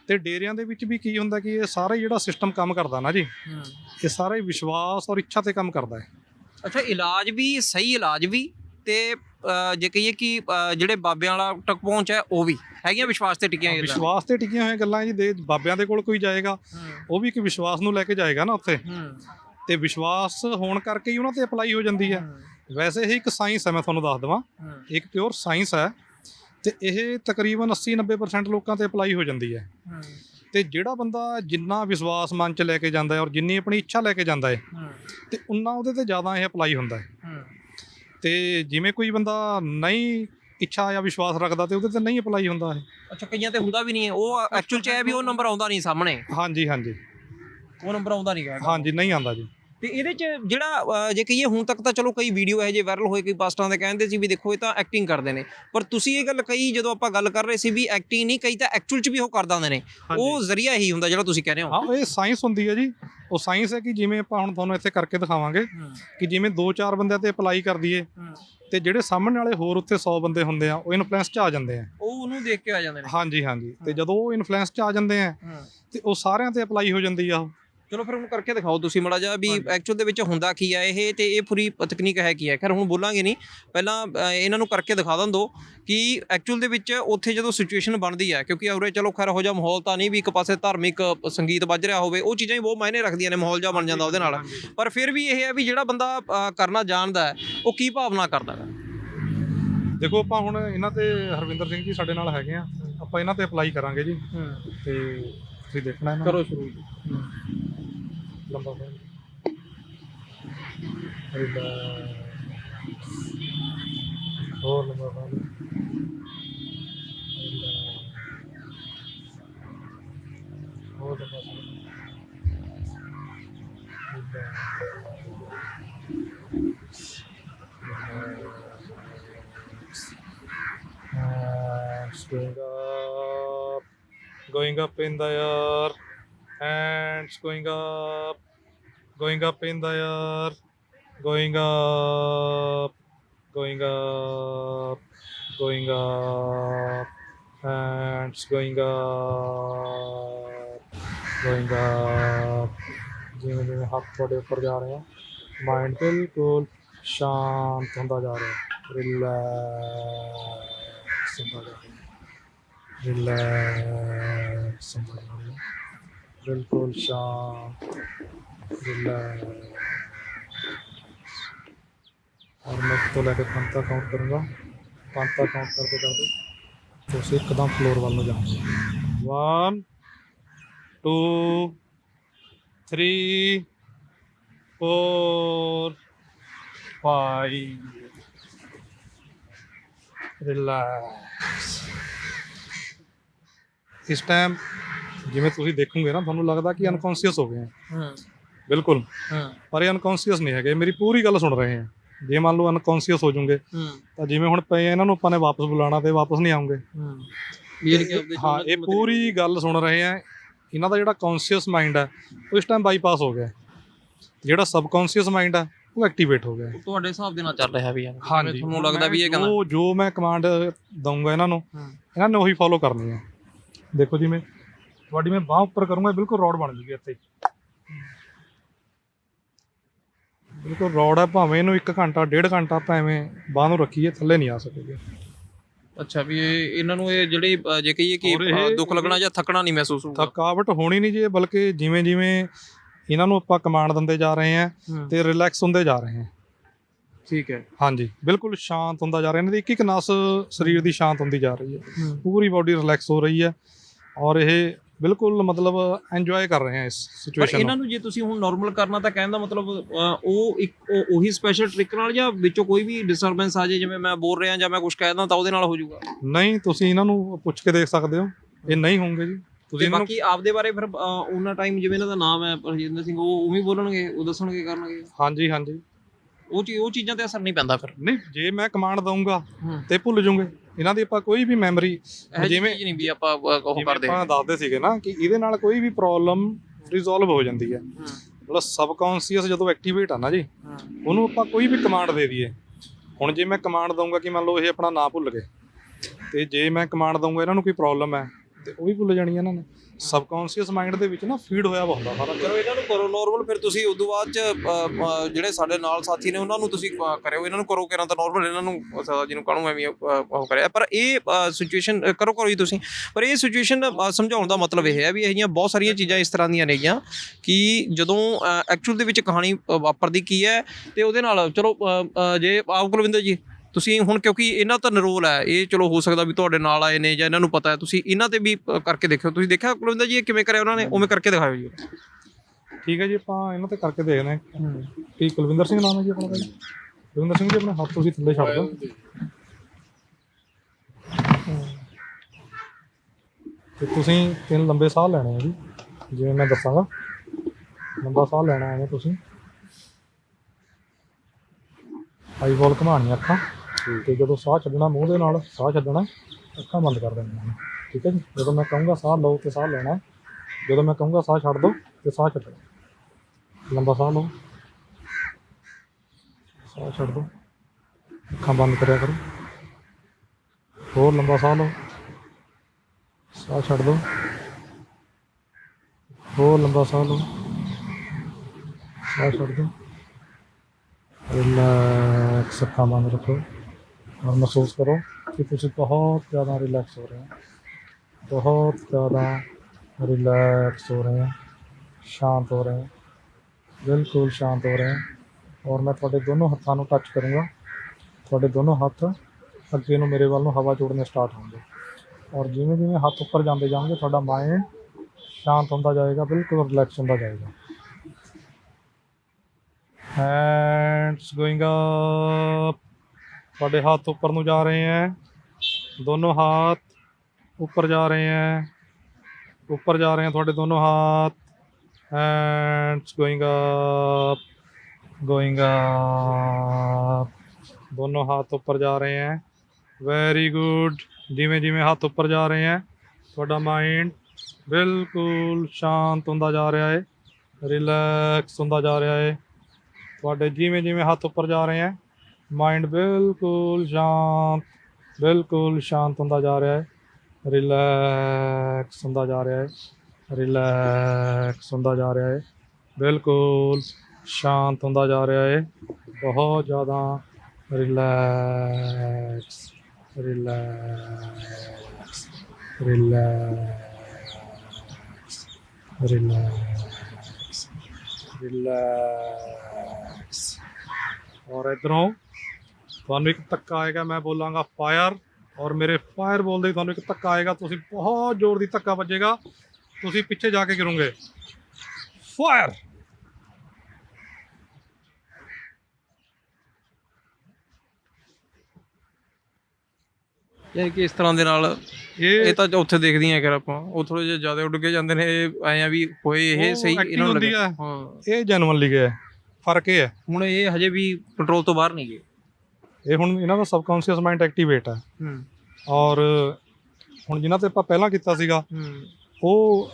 ਤੇ ਡੇਰਿਆਂ ਦੇ ਵਿੱਚ ਵੀ ਕੀ ਹੁੰਦਾ ਕਿ ਇਹ ਸਾਰਾ ਹੀ ਜਿਹੜਾ ਸਿਸਟਮ ਕੰਮ ਕਰਦਾ ਨਾ ਜੀ ਇਹ ਸਾਰਾ ਹੀ ਵਿਸ਼ਵਾਸ ਔਰ ਇੱਛਾ ਤੇ ਕੰਮ ਕਰਦਾ ਹੈ। ਅੱਛਾ ਇਲਾਜ ਵੀ ਸਹੀ ਇਲਾਜ ਵੀ ਤੇ ਜੇ ਕਹੀਏ ਕਿ ਜਿਹੜੇ ਬਾਬਿਆਂ ਵਾਲਾ ਤੱਕ ਪਹੁੰਚ ਹੈ ਉਹ ਵੀ ਹੈਗੀਆਂ ਵਿਸ਼ਵਾਸ ਤੇ ਟਿਕੀਆਂ ਗੱਲਾਂ? ਵਿਸ਼ਵਾਸ ਤੇ ਟਿਕੀਆਂ ਹੋਈਆਂ ਗੱਲਾਂ ਜੀ ਦੇ ਬਾਬਿਆਂ ਦੇ ਕੋਲ ਕੋਈ ਜਾਏਗਾ ਉਹ ਵੀ ਇੱਕ ਵਿਸ਼ਵਾਸ ਨੂੰ ਲੈ ਕੇ ਜਾਏਗਾ ਨਾ ਉੱਥੇ। ਤੇ ਵਿਸ਼ਵਾਸ ਹੋਣ ਕਰਕੇ ਹੀ ਉਹਨਾਂ ਤੇ ਅਪਲਾਈ ਹੋ ਜਾਂਦੀ ਹੈ। ਵੈਸੇ ਇਹ ਇੱਕ ਸਾਇੰਸ ਹੈ ਮੈਂ ਤੁਹਾਨੂੰ ਦੱਸ ਦਵਾਂ। ਇੱਕ ਪਿਓਰ ਸਾਇੰਸ ਹੈ ਤੇ ਇਹ ਤਕਰੀਬਨ 80-90% ਲੋਕਾਂ ਤੇ ਅਪਲਾਈ ਹੋ ਜਾਂਦੀ ਹੈ। ਤੇ ਜਿਹੜਾ ਬੰਦਾ ਜਿੰਨਾ ਵਿਸ਼ਵਾਸ ਮਨ ਚ ਲੈ ਕੇ ਜਾਂਦਾ ਹੈ ਔਰ ਜਿੰਨੀ ਆਪਣੀ ਇੱਛਾ ਲੈ ਕੇ ਜਾਂਦਾ ਹੈ ਤੇ ਉਨਾ ਉਹਦੇ ਤੇ ਜ਼ਿਆਦਾ ਇਹ ਅਪਲਾਈ ਹੁੰਦਾ ਹੈ। ਤੇ ਜਿਵੇਂ ਕੋਈ ਬੰਦਾ ਨਹੀਂ ਇੱਛਾ ਜਾਂ ਵਿਸ਼ਵਾਸ ਰੱਖਦਾ ਤੇ ਉਹਦੇ ਤੇ ਨਹੀਂ ਅਪਲਾਈ ਹੁੰਦਾ ਇਹ। ਅੱਛਾ ਕਈਆਂ ਤੇ ਹੁੰਦਾ ਵੀ ਨਹੀਂ ਹੈ ਉਹ ਐਕਚੁਅਲ ਚ ਹੈ ਵੀ ਉਹ ਨੰਬਰ ਆਉਂਦਾ ਨਹੀਂ ਸਾਹਮਣੇ। ਹਾਂਜੀ ਹਾਂਜੀ। ਉਹ ਨੰਬਰ ਆਉਂਦਾ ਨਹੀਂ ਹਾਂਜੀ ਨਹੀਂ ਆਉਂਦਾ ਜੀ। ਤੇ ਇਹਦੇ ਚ ਜਿਹੜਾ ਅ, ਜੇ ਕਹੀਏ ਹੁਣ ਤੱਕ ਤਾਂ ਚਲੋ ਕਈ ਵੀਡੀਓ ਹੈ ਜੇ ਵਾਇਰਲ ਹੋਏ ਕਈ ਪਾਸਟਰਾਂ ਦੇ ਕਹਿੰਦੇ ਸੀ ਵੀ ਦੇਖੋ ਇਹ ਤਾਂ ਐਕਟਿੰਗ ਕਰਦੇ ਨੇ। ਪਰ ਤੁਸੀਂ ਇਹ ਗੱਲ ਕਹੀ ਜਦੋਂ ਆਪਾਂ ਗੱਲ ਕਰ ਰਹੇ ਸੀ ਵੀ ਐਕਟਿੰਗ ਨਹੀਂ ਕਈ ਤਾਂ ਐਕਚੁਅਲ ਚ ਵੀ ਉਹ ਕਰ ਦਿੰਦੇ ਨੇ। ਉਹ ਜ਼ਰੀਆ ਹੀ ਹੁੰਦਾ ਜਿਹੜਾ ਤੁਸੀਂ ਕਹਿ ਰਹੇ ਹੋ। ਹਾਂ ਇਹ ਸਾਇੰਸ ਹੁੰਦੀ ਹੈ ਜੀ। ਉਹ ਸਾਇੰਸ ਹੈ ਕਿ ਜਿਵੇਂ ਆਪਾਂ ਹੁਣ ਤੁਹਾਨੂੰ ਇੱਥੇ ਕਰਕੇ ਦਿਖਾਵਾਂਗੇ ਕਿ ਜਿਵੇਂ 2-4 ਬੰਦਿਆਂ ਤੇ ਅਪਲਾਈ ਕਰ ਦਈਏ ਤੇ ਜਿਹੜੇ ਸਾਹਮਣੇ ਵਾਲੇ ਹੋਰ ਉੱਥੇ 100 ਬੰਦੇ ਹੁੰਦੇ ਆ ਉਹ ਇਨਫਲੂਐਂਸ 'ਚ ਆ ਜਾਂਦੇ ਆ। ਉਹ ਉਹਨੂੰ ਦੇਖ ਕੇ ਆ ਜਾਂਦੇ ਨੇ। ਹਾਂਜੀ ਹਾਂਜੀ। ਤੇ ਜਦੋਂ ਉਹ ਇਨਫਲੂਐਂਸ 'ਚ ਆ ਜਾਂਦੇ ਆ ਤੇ ਉਹ ਸਾਰਿਆਂ ਤੇ ਅਪਲਾਈ ਹੋ ਜਾਂਦੀ ਆ ਉਹ। ਚਲੋ ਫਿਰ ਉਹਨੂੰ ਕਰਕੇ ਦਿਖਾਓ ਤੁਸੀਂ ਮੜਾ ਜਾ ਵੀ ਐਕਚੁਅਲ ਦੇ ਵਿੱਚ ਹੁੰਦਾ ਕੀ ਆ ਇਹ ਤੇ ਇਹ ਪੂਰੀ ਤਕਨੀਕ ਹੈ ਕੀ ਹੈ ਖੈਰ ਹੁਣ ਬੋਲਾਂਗੇ ਨਹੀਂ। ਪਹਿਲਾਂ ਅ, ਇਹਨਾਂ ਨੂੰ ਕਰਕੇ ਦਿਖਾ ਦਿੰਦੋ ਕਿ ਐਕਚੁਅਲ ਦੇ ਵਿੱਚ ਉੱਥੇ ਜਦੋਂ ਸਿਚੁਏਸ਼ਨ ਬਣਦੀ ਹੈ ਕਿਉਂਕਿ ਉਰੇ ਚਲੋ ਖੈਰ ਹੋ ਜਾ ਮਾਹੌਲ ਤਾਂ ਨਹੀਂ ਵੀ ਇੱਕ ਪਾਸੇ ਧਾਰਮਿਕ ਸੰਗੀਤ ਵੱਜ ਰਿਹਾ ਹੋਵੇ ਉਹ ਚੀਜ਼ਾਂ ਹੀ ਬਹੁਤ ਮਾਇਨੇ ਰੱਖਦੀਆਂ ਨੇ ਮਾਹੌਲ ਜਾ ਬਣ ਜਾਂਦਾ ਉਹਦੇ ਨਾਲ। ਪਰ ਫਿਰ ਵੀ ਇਹ ਹੈ ਵੀ ਜਿਹੜਾ ਬੰਦਾ ਅ, ਕਰਨਾ ਜਾਣਦਾ ਹੈ ਉਹ ਕੀ ਭਾਵਨਾ ਕਰਦਾ ਹੈ? ਦੇਖੋ ਆਪਾਂ ਹੁਣ ਇਹਨਾਂ ਤੇ ਹਰਵਿੰਦਰ ਸਿੰਘ ਜੀ ਸਾਡੇ ਨਾਲ ਹੈਗੇ ਆ ਆਪਾਂ ਇਹਨਾਂ ਤੇ ਅਪਲਾਈ ਕਰਾਂਗੇ ਜੀ। ਤੇ ਤੁਸੀਂ ਦੇਖਣਾ ਇਹਨਾਂ ਨੂੰ। ਕਰੋ ਸ਼ੁਰੂ number one. And uh, door number one. And uh, door number one. And uh, going uh, up, going up in the air, hands going up, going up in the air going up going up going up and going up going up ਜਿਵੇਂ ਜਿਵੇਂ ਹੱਥ ਤੁਹਾਡੇ ਉੱਪਰ ਜਾ ਰਹੇ ਆ, mind ਬਿਲਕੁਲ ਸ਼ਾਂਤ ਹੁੰਦਾ ਜਾ ਰਿਹਾ, ਰਿਲੈਕਸ ਹੁੰਦਾ ਜਾ ਰਿਹਾ, ਰਿਲੈਕਸ ਹੁੰਦਾ ਜਾ ਰਿਹਾ, ਬਿਲਕੁਲ ਸ਼ਾਂਤ। और मैं तो लेकर पाँच तक काउंट करूँगा पाँच तक काउंट करते करते तो उसे एकदम फ्लोर वाल में जाऊँगा one two three four five relax ਇਸ ਟਾਈਮ ਜਿਵੇਂ ਤੁਸੀਂ ਦੇਖੋਗੇ ਨਾ ਤੁਹਾਨੂੰ ਲੱਗਦਾ ਕਿ ਅਨਕੌਂਸ਼ੀਅਸ ਹੋ ਗਏ ਆ ਹਾਂ ਬਿਲਕੁਲ। ਹਾਂ। ਪਰ ਇਹ ਅਨਕੌਂਸ਼ੀਅਸ ਨਹੀਂ ਹੈਗੇ। ਮੇਰੀ ਪੂਰੀ ਗੱਲ ਸੁਣ ਰਹੇ ਆ। ਜੇ ਮੰਨ ਲਓ ਅਨਕੌਂਸ਼ੀਅਸ ਹੋ ਜਾਓਗੇ ਤਾਂ ਜਿਵੇਂ ਹੁਣ ਪਏ ਆ, ਇਹਨਾਂ ਨੂੰ ਆਪਾਂ ਨੇ ਵਾਪਸ ਬੁਲਾਉਣਾ ਤੇ ਵਾਪਸ ਨਹੀਂ ਆਉਂਗੇ। ਹਾਂ। ਇਹ ਕਿ ਆਪਦੇ ਹਾਂ ਇਹ ਪੂਰੀ ਗੱਲ ਸੁਣ ਰਹੇ ਆ। ਇਹਨਾਂ ਦਾ ਜਿਹੜਾ ਕੌਨਸ਼ੀਅਸ ਮਾਈਂਡ ਹੈ ਉਹ ਇਸ ਟਾਈਮ ਬਾਈਪਾਸ ਹੋ ਗਿਆ। ਜਿਹੜਾ ਸਬਕੌਂਸ਼ੀਅਸ ਮਾਈਂਡ ਹੈ ਉਹ ਐਕਟੀਵੇਟ ਹੋ ਗਿਆ। ਤੁਹਾਡੇ ਹਿਸਾਬ ਦੇ ਨਾਲ ਚੱਲ ਰਿਹਾ ਵੀ ਯਾਰ ਤੁਹਾਨੂੰ ਲੱਗਦਾ ਵੀ ਇਹ ਕਹਿੰਦਾ ਜੋ ਜੋ ਮੈਂ ਕਮਾਂਡ ਦਊਂਗਾ ਇਹਨਾਂ ਨੂੰ ਹਾਂ। ਇਹਨਾਂ ਨੇ ਉਹੀ ਫੋਲੋ ਕਰਨੀ ਹੈ ਦੇਖੋ ਜਿਵੇਂ ਤੁਹਾਡੀ ਮੈਂ ਬਾਹ ਉੱਪਰ ਕਰੂੰਗਾ ਬਿਲਕੁਲ ਰੋਡ ਬਣ ਜੂਗੀ ਇੱਥੇ। ਹੀ। ਬਿਲਕੁਲ ਰੋਡ ਹੈ ਭਾਵੇਂ ਇਹਨੂੰ 1 ਘੰਟਾ ਡੇਢ ਘੰਟਾ ਆਪਾਂ ਐਵੇਂ ਬਾਹ ਨੂੰ ਰੱਖੀਏ ਥੱਲੇ ਨਹੀਂ ਆ ਸਕੇਗੀ। ਅੱਛਾ ਵੀ ਇਹ ਇਹਨਾਂ ਨੂੰ ਇਹ ਜਿਹੜੀ ਅ, ਜੇ ਕਹੀਏ ਕਿ ਔਰ ਇਹ- ਅ, ਦੁੱਖ ਲੱਗਣਾ ਜਾਂ ਥੱਕਣਾ ਨਹੀਂ ਮਹਿਸੂਸ ਹੋਊਗਾ। ਥਕਾਵਟ ਹੋਣੀ ਨਹੀਂ ਜੀ ਬਲਕਿ ਜਿਵੇਂ ਜਿਵੇਂ ਇਹਨਾਂ ਨੂੰ ਆਪਾਂ ਕਮਾਂਡ ਦਿੰਦੇ ਜਾ ਰਹੇ ਹਾਂ ਹਾਂ, ਤੇ ਰਿਲੈਕਸ ਹੁੰਦੇ ਜਾ ਰਹੇ ਹਾਂ। ਠੀਕ ਹੈ। ਹਾਂਜੀ ਬਿਲਕੁਲ ਸ਼ਾਂਤ ਹੁੰਦਾ ਜਾ ਰਿਹਾ ਇਹਨਾਂ ਦੀ ਇੱਕ ਇੱਕ ਨਸ ਸਰੀਰ ਦੀ ਸ਼ਾਂਤ ਹੁੰਦੀ ਜਾ ਰਹੀ ਹੈ। ਪੂਰੀ ਬਾਡੀ ਰਿਲੈਕਸ ਹੋ ਰਹੀ ਹੈ ਔਰ ਇਹ ਬਿਲਕੁਲ ਮਤਲਬ ਇੰਜੋਏ ਕਰ ਰਹੇ ਹਾਂ ਇਸ ਪਰ ਸਿਚੁਏਸ਼ਨ ਇਹਨਾਂ ਨੂੰ। ਨੂੰ ਜੇ ਤੁਸੀਂ ਹੁਣ ਨਾਰਮਲ ਕਰਨਾ ਤਾਂ ਕਹਿਣ ਦਾ ਮਤਲਬ ਅ, ਉਹ ਇੱਕ ਉਹ- ਉਹੀ ਸਪੈਸ਼ਲ ਟ੍ਰਿਕ ਨਾਲ ਜਾਂ ਵਿੱਚੋਂ ਕੋਈ ਵੀ ਡਿਸਟਰਬੈਂਸ ਆ ਜੇ ਜਿਵੇਂ ਮੈਂ ਬੋਲ ਰਿਹਾ ਜਾਂ ਮੈਂ ਕੁਝ ਕਹਿਦਾ ਤਾਂ ਉਹਦੇ ਨਾਲ ਹੋ ਜਾਊਗਾ? ਨਹੀਂ ਤੁਸੀਂ ਇਹਨਾਂ ਨੂੰ ਪੁੱਛ ਕੇ ਦੇਖ ਸਕਦੇ ਹੋ। ਇਹ ਨਹੀਂ ਹੋਣਗੇ ਜੀ। ਤੁਸੀਂ ਤੇ ਇਹਨਾਂ ਨੂੰ ਬਾਕੀ ਆਪਦੇ ਬਾਰੇ ਫਿਰ ਅ, ਉਹਨਾਂ ਟਾਈਮ ਜਿਵੇਂ ਇਹਨਾਂ ਦਾ ਨਾਮ ਹੈ ਰਜਿੰਦਰ ਸਿੰਘ ਉਹ ਉਵੇਂ ਹੀ ਬੋਲਣਗੇ ਉਹ ਦੱਸਣਗੇ ਕਰਨਗੇ। ਹਾਂਜੀ ਹਾਂਜੀ। ਉਹ ਚੀ ਉਹ ਚੀਜ਼ਾਂ ਤੇ ਅਸਰ ਨਹੀਂ ਪੈਂਦਾ ਫਿਰ। ਨਹੀਂ ਜੇ ਮੈਂ ਕਮਾਂਡ ਦਊਂਗਾ ਹੂੰ। ਤੇ ਭੁੱਲ ਜੂਗੇ। ਇਹਨਾਂ ਦੀ ਆਪਾਂ ਕੋਈ ਵੀ ਮੈਮਰੀ ਇਹ ਜਿਵੇਂ ਨਹੀਂ ਵੀ ਆਪਾਂ ਉਹ ਜਿਵੇਂ ਕਰਦੇ। ਆਪਾਂ ਦੱਸਦੇ ਸੀਗੇ ਨਾ ਕਿ ਇਹਦੇ ਨਾਲ ਕੋਈ ਵੀ ਪ੍ਰੋਬਲਮ ਰਿਜ਼ੋਲਵ ਹੋ ਜਾਂਦੀ ਹੈ। ਮਤਲਬ ਸਬਕੌਂਸ਼ੀਅਸ ਜਦੋਂ ਐਕਟੀਵੇਟ ਆ ਨਾ ਜੀ ਉਹਨੂੰ ਆਪਾਂ ਕੋਈ ਵੀ ਕਮਾਂਡ ਦੇ ਦਈਏ। ਹੁਣ ਜੇ ਮੈਂ ਕਮਾਂਡ ਦਊਂਗਾ ਕਿ ਮੰਨ ਲਓ ਇਹ ਆਪਣਾ ਨਾਂ ਭੁੱਲ ਗਏ ਤੇ ਜੇ ਮੈਂ ਕਮਾਂਡ ਦਊਂਗਾ ਇਹਨਾਂ ਨੂੰ ਕੋਈ ਪ੍ਰੋਬਲਮ ਹੈ ਤੇ ਉਹ ਵੀ ਭੁੱਲ ਜਾਣੀ ਇਹਨਾਂ ਨੇ। ਸਬਕੌਂਸ਼ੀਅਸ ਮਾਈਂਡ ਦੇ ਵਿੱਚ ਨਾ ਫੀਡ ਹੋਇਆ ਹੁੰਦਾ ਸਾਰਾ ਕੁਝ। ਚਲੋ ਇਹਨਾਂ ਨੂੰ ਕਰੋ ਨਾਰਮਲ ਫਿਰ ਤੁਸੀਂ ਉਦੋਂ ਬਾਅਦ ਚ ਅ, ਅ, ਜਿਹੜੇ ਸਾਡੇ ਨਾਲ ਸਾਥੀ ਨੇ ਉਹਨਾਂ ਨੂੰ ਤੁਸੀਂ ਅ, ਕਰਿਓ। ਇਹਨਾਂ ਨੂੰ ਕਰੋ ਕਿਰਾਂ ਤਾਂ ਨਾਰਮਲ ਇਹਨਾਂ ਨੂੰ ਸਰਦਾਰ ਜੀ ਨੂੰ ਕਾਹਨੂੰ ਐਵੇਂ ਅ, ਉਹ ਕਰਿਆ। ਪਰ ਇਹ ਸਿਚੁਏਸ਼ਨ ਕਰੋ ਕਰੋ ਜੀ ਤੁਸੀਂ। ਪਰ ਇਹ ਸਿਚੁਏਸ਼ਨ ਸਮਝਾਉਣ ਦਾ ਮਤਲਬ ਇਹ ਹੈ ਵੀ ਇਹ ਜਿਹੀਆਂ ਬਹੁਤ ਸਾਰੀਆਂ ਚੀਜ਼ਾਂ ਇਸ ਤਰ੍ਹਾਂ ਦੀਆਂ ਨੇਗੀਆਂ ਕਿ ਜਦੋਂ ਐਕਚੁਅਲ ਦੇ ਵਿੱਚ ਕਹਾਣੀ ਅ, ਵਾਪਰਦੀ ਕੀ ਹੈ ਤੇ ਉਹਦੇ ਨਾਲ ਚਲੋ ਅ, ਅ, ਜੇ ਆਪ ਕੁਲਵਿੰਦਰ ਜੀ ਤੁਸੀਂ ਹੁਣ ਕਿਉਂਕਿ ਇਹਨਾਂ ਤਾਂ ਨਰੋਲ ਹੈ ਇਹ ਚਲੋ ਹੋ ਸਕਦਾ ਵੀ ਤੁਹਾਡੇ ਨਾਲ ਆਏ ਨੇ ਜਾਂ ਇਹਨਾਂ ਨੂੰ ਪਤਾ ਹੈ ਤੁਸੀਂ ਇਹਨਾਂ ਤੇ ਵੀ ਕਰਕੇ ਦੇਖਿਓ। ਤੁਸੀਂ ਦੇਖਿਆ ਕੁਲਵਿੰਦਰ ਜੀ ਇਹ ਕਿਵੇਂ ਕਰਿਆ ਉਹਨਾਂ ਨੇ? ਉਵੇਂ ਕਰਕੇ ਦਿਖਾਇਓ ਜੀ। ਠੀਕ ਹੈ ਜੀ ਆਪਾਂ ਇਹਨਾਂ ਤੇ ਕਰਕੇ ਦੇਖਦੇ ਹਾਂ। ਕੀ ਕੁਲਵਿੰਦਰ ਸਿੰਘ ਨਾਮ ਹੈ ਜੀ ਆਪਣਾ ਭਾਈ। ਕੁਲਵਿੰਦਰ ਸਿੰਘ ਜੀ ਆਪਣੇ ਹੱਥ ਤੁਸੀਂ ਥੱਲੇ ਛੱਡ ਦਿਓ। ਤੇ ਤੁਸੀਂ ਤਿੰਨ ਲੰਬੇ ਸਾਹ ਲੈਣੇ ਆ ਜੀ। ਜਿਵੇਂ ਮੈਂ ਦੱਸਾਂਗਾ। ਲੰਬਾ ਸਾਹ ਲੈਣਾ ਹੈ ਤੁਸੀਂ। ਆਈ ਬੋਲ ਘਮਾਣੀ ਅੱਖਾਂ। ਠੀਕ ਤੇ ਜਦੋਂ ਸਾਹ ਛੱਡਣਾ, ਮੂੰਹ ਦੇ ਨਾਲ ਸਾਹ ਛੱਡਣਾ, ਅੱਖਾਂ ਬੰਦ ਕਰ ਦੇਣੀਆਂ ਨੇ। ਠੀਕ ਹੈ ਜੀ? ਜਦੋਂ ਮੈਂ ਕਹੂੰਗਾ ਸਾਹ ਲਓ ਤੇ ਸਾਹ ਲੈਣਾ, ਜਦੋਂ ਮੈਂ ਕਹੂੰਗਾ ਸਾਹ ਛੱਡ ਦਿਓ ਤੇ ਸਾਹ ਛੱਡਣਾ ਲੰਬਾ ਸਾਹ ਲਓ। ਸਾਹ ਛੱਡ ਦਿਓ ਅੱਖਾਂ ਬੰਦ ਕਰਿਆ ਕਰੋ। ਹੋਰ ਲੰਬਾ ਸਾਹ ਲਓ। ਸਾਹ ਛੱਡ ਦਿਓ ਹੋਰ ਲੰਬਾ ਸਾਹ ਲਓ। ਸਾਹ ਛੱਡ ਦਿਓ ਰਿਲੈਕਸ ਅੱਖਾਂ ਬੰਦ ਰੱਖੋ। ਮਹਿਸੂਸ ਕਰੋ ਕਿ ਤੁਸੀਂ ਬਹੁਤ ਜ਼ਿਆਦਾ ਰਿਲੈਕਸ ਹੋ ਰਹੇ ਹੋ। ਬਹੁਤ ਜ਼ਿਆਦਾ ਰਿਲੈਕਸ ਹੋ ਰਹੇ ਹੋ। ਸ਼ਾਂਤ ਹੋ ਰਹੇ ਹੋ। ਬਿਲਕੁਲ ਸ਼ਾਂਤ ਹੋ ਰਹੇ ਹੋ। ਔਰ ਮੈਂ ਤੁਹਾਡੇ ਦੋਨੋਂ ਹੱਥਾਂ ਨੂੰ ਟੱਚ ਕਰੂੰਗਾ। ਤੁਹਾਡੇ ਦੋਨੋਂ ਹੱਥ ਅੱਗੇ ਨੂੰ ਮੇਰੇ ਵੱਲ ਨੂੰ ਹਵਾ ਜੋੜਨੇ ਸਟਾਰਟ ਹੋਣਗੇ। ਔਰ ਜਿਵੇਂ ਜਿਵੇਂ ਹੱਥ ਉੱਪਰ ਜਾਂਦੇ ਜਾਣਗੇ, ਤੁਹਾਡਾ ਮਾਈਂਡ ਸ਼ਾਂਤ ਹੁੰਦਾ ਜਾਏਗਾ, ਬਿਲਕੁਲ ਰਿਲੈਕਸ ਹੁੰਦਾ ਜਾਏਗਾ। ਐਂਡਸ ਗੋਇੰਗ up ਤੁਹਾਡੇ ਹੱਥ ਉੱਪਰ ਨੂੰ ਜਾ ਰਹੇ ਹੈ ਦੋਨੋਂ ਹੱਥ ਉੱਪਰ ਜਾ ਰਹੇ ਹੈ ਉੱਪਰ ਜਾ ਰਹੇ ਹੈ ਤੁਹਾਡੇ ਦੋਨੋਂ ਹੱਥ। Hands going up going up ਦੋਨੋਂ ਹੱਥ ਉੱਪਰ ਜਾ ਰਹੇ ਹੈ ਵੈਰੀ ਗੁੱਡ ਜਿਵੇਂ ਜਿਵੇਂ ਹੱਥ ਉੱਪਰ ਜਾ ਰਹੇ ਹੈ ਤੁਹਾਡਾ ਮਾਈਂਡ ਬਿਲਕੁਲ ਸ਼ਾਂਤ ਹੁੰਦਾ ਜਾ ਰਿਹਾ ਹੈ ਰਿਲੈਕਸ ਹੁੰਦਾ ਜਾ ਰਿਹਾ ਹੈ ਤੁਹਾਡੇ ਜਿਵੇਂ ਜਿਵੇਂ ਹੱਥ ਉੱਪਰ ਜਾ ਰਹੇ ਹੈ ਮਾਈਂਡ ਬਿਲਕੁਲ ਸ਼ਾਂਤ ਬਿਲਕੁਲ ਸ਼ਾਂਤ ਹੁੰਦਾ ਜਾ ਰਿਹਾ ਹੈ ਰਿਲੈਕਸ ਹੁੰਦਾ ਜਾ ਰਿਹਾ ਹੈ ਰਿਲੈਕਸ ਹੁੰਦਾ ਜਾ ਰਿਹਾ ਹੈ ਬਿਲਕੁਲ ਸ਼ਾਂਤ ਹੁੰਦਾ ਜਾ ਰਿਹਾ ਹੈ ਬਹੁਤ ਜ਼ਿਆਦਾ relax relax relax relax relax ਔਰ ਇਧਰੋਂ ਤੁਹਾਨੂੰ ਇੱਕ ਧੱਕਾ ਆਏਗਾ ਮੈਂ ਬੋਲਾਂਗਾ ਫਾਇਰ ਔਰ ਮੇਰੇ ਫਾਇਰ ਬੋਲਦੇ ਹੀ ਤੁਹਾਨੂੰ ਇੱਕ ਧੱਕਾ ਆਏਗਾ ਤੁਸੀਂ ਬਹੁਤ ਜ਼ੋਰ ਦੀ ਧੱਕਾ ਵੱਜੇਗਾ ਤੁਸੀਂ ਪਿੱਛੇ ਜਾ ਕੇ ਗਿਰੋਗੇ। ਫਾਇਰ ਯਾਨੀ ਕਿ ਇਸ ਤਰ੍ਹਾਂ ਦੇ ਨਾਲ ਇਹ ਇਹ ਤਾਂ ਉੱਥੇ ਦੇਖਦੇ ਆ ਕਿ ਆਪਾਂ ਉਹ ਥੋੜੇ ਜਿਹਾ ਜ਼ਿਆਦਾ ਉੱਡ ਕੇ ਜਾਂਦੇ ਨੇ ਇਹ ਐਂ ਆ ਵੀ ਹੋਏ ਇਹ ਉਹ ਸਹੀ acting ਇਹਨਾਂ ਨੂੰ ਹੁੰਦੀ। ਹਾਂ। ਇਹ ਜੈਨੂਅਨਲੀ ਗਿਆ ਫ਼ਰਕ ਇਹ ਹੈ। ਹੁਣ ਇਹ ਹਜੇ ਵੀ ਕੰਟਰੋਲ ਤੋਂ ਬਾਹਰ ਨਹੀਂ ਗਏ। ਇਹ ਹੁਣ ਇਹਨਾਂ ਦਾ ਸਬਕੌਂਸ਼ੀਅਸ ਮਾਈਂਡ ਐਕਟੀਵੇਟ ਹੈ। ਹੂੰ। ਔਰ ਹੁਣ ਜਿਨ੍ਹਾਂ ਤੇ ਆਪਾਂ ਪਹਿਲਾਂ ਕੀਤਾ ਸੀਗਾ ਹੂੰ। ਉਹ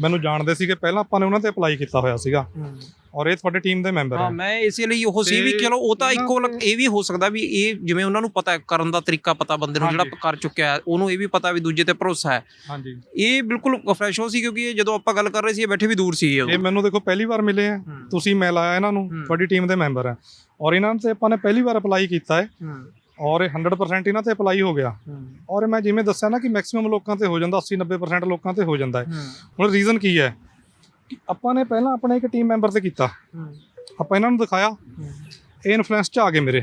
ਮੈਨੂੰ ਜਾਣਦੇ ਸੀਗੇ ਪਹਿਲਾਂ ਆਪਾਂ ਨੇ ਉਹਨਾਂ ਤੇ ਅਪਲਾਈ ਕੀਤਾ ਹੋਇਆ ਸੀਗਾ। ਹੂੰ। ਔਰ ਇਹ ਤੁਹਾਡੇ ਟੀਮ ਦੇ ਮੈਂਬਰ ਹਾਂ ਹੈ। ਮੈਂ ਇਸੇ ਲਈ ਉਹ ਸੀ ਵੀ ਚਲੋ ਉਹ ਤਾਂ ਇੱਕੋ ਇਹ ਵੀ ਹੋ ਸਕਦਾ ਵੀ ਇਹ ਜਿਵੇਂ ਉਹਨਾਂ ਨੂੰ ਪਤਾ ਕਰਨ ਦਾ ਤਰੀਕਾ ਪਤਾ ਬੰਦੇ ਨੂੰ ਜਿਹੜਾ। ਕਰ ਚੁੱਕਿਆ ਹੈ ਉਹਨੂੰ ਇਹ ਵੀ ਪਤਾ ਵੀ ਦੂਜੇ ਤੇ ਭਰੋਸਾ ਹੈ। ਹਾਂਜੀ। ਇਹ ਬਿਲਕੁਲ ਫਰੈਸ਼ ਹੋ ਸੀ ਕਿਉਂਕਿ ਇਹ ਜਦੋਂ ਆਪਾਂ ਗੱਲ ਕਰ ਰਹੇ ਸੀ ਇਹ ਬੈਠੇ ਵੀ ਦੂਰ ਸੀ ਇਹ ਮੈਨੂੰ ਦੇਖੋ ਪਹਿਲੀ ਵਾਰ ਮਿਲੇ ਆ ਹੂੰ। ਤੁਸੀਂ ਮੈਂ ਲਾਇਆ ਇਹਨਾਂ ਨੂੰ। ਤੁਹਾਡੀ ਟੀਮ ਦੇ ਮੈਂਬਰ ਹੈ। ਔਰ ਇਹਨਾਂ ਤੇ ਆਪਾਂ ਨੇ ਪਹਿਲੀ ਵਾਰ ਅਪਲਾਈ ਕੀਤਾ ਹੈ। ਹੂੰ। ਔਰ ਇਹ 100% ਇਹਨਾਂ ਤੇ ਅਪਲਾਈ ਹੋ ਗਿਆ। ਹੂੰ। ਔਰ ਮੈਂ ਜਿਵੇਂ ਦੱਸਿਆ ਨਾ ਕਿ ਮੈਕਸਿਮਮ ਲੋਕਾਂ ਤੇ ਹੋ ਜਾਂਦਾ 80 90% ਲੋਕਾਂ ਤੇ ਹੋ ਜਾਂਦਾ ਹੈ। ਹੂੰ। ਹੁਣ ਰੀਜ਼ਨ ਕੀ ਹੈ? ਕਿ ਆਪਾਂ ਨੇ ਪਹਿਲਾਂ ਆਪਣੇ ਇੱਕ ਟੀਮ ਮੈਂਬਰ ਤੇ ਕੀਤਾ। ਹੂੰ। ਆਪਾਂ ਇਹਨਾਂ ਨੂੰ ਦਿਖਾਇਆ। ਹੂੰ। ਇਹ ਇਨਫਲੂਐਂਸ ਚ ਆ ਗਏ ਮੇਰੇ।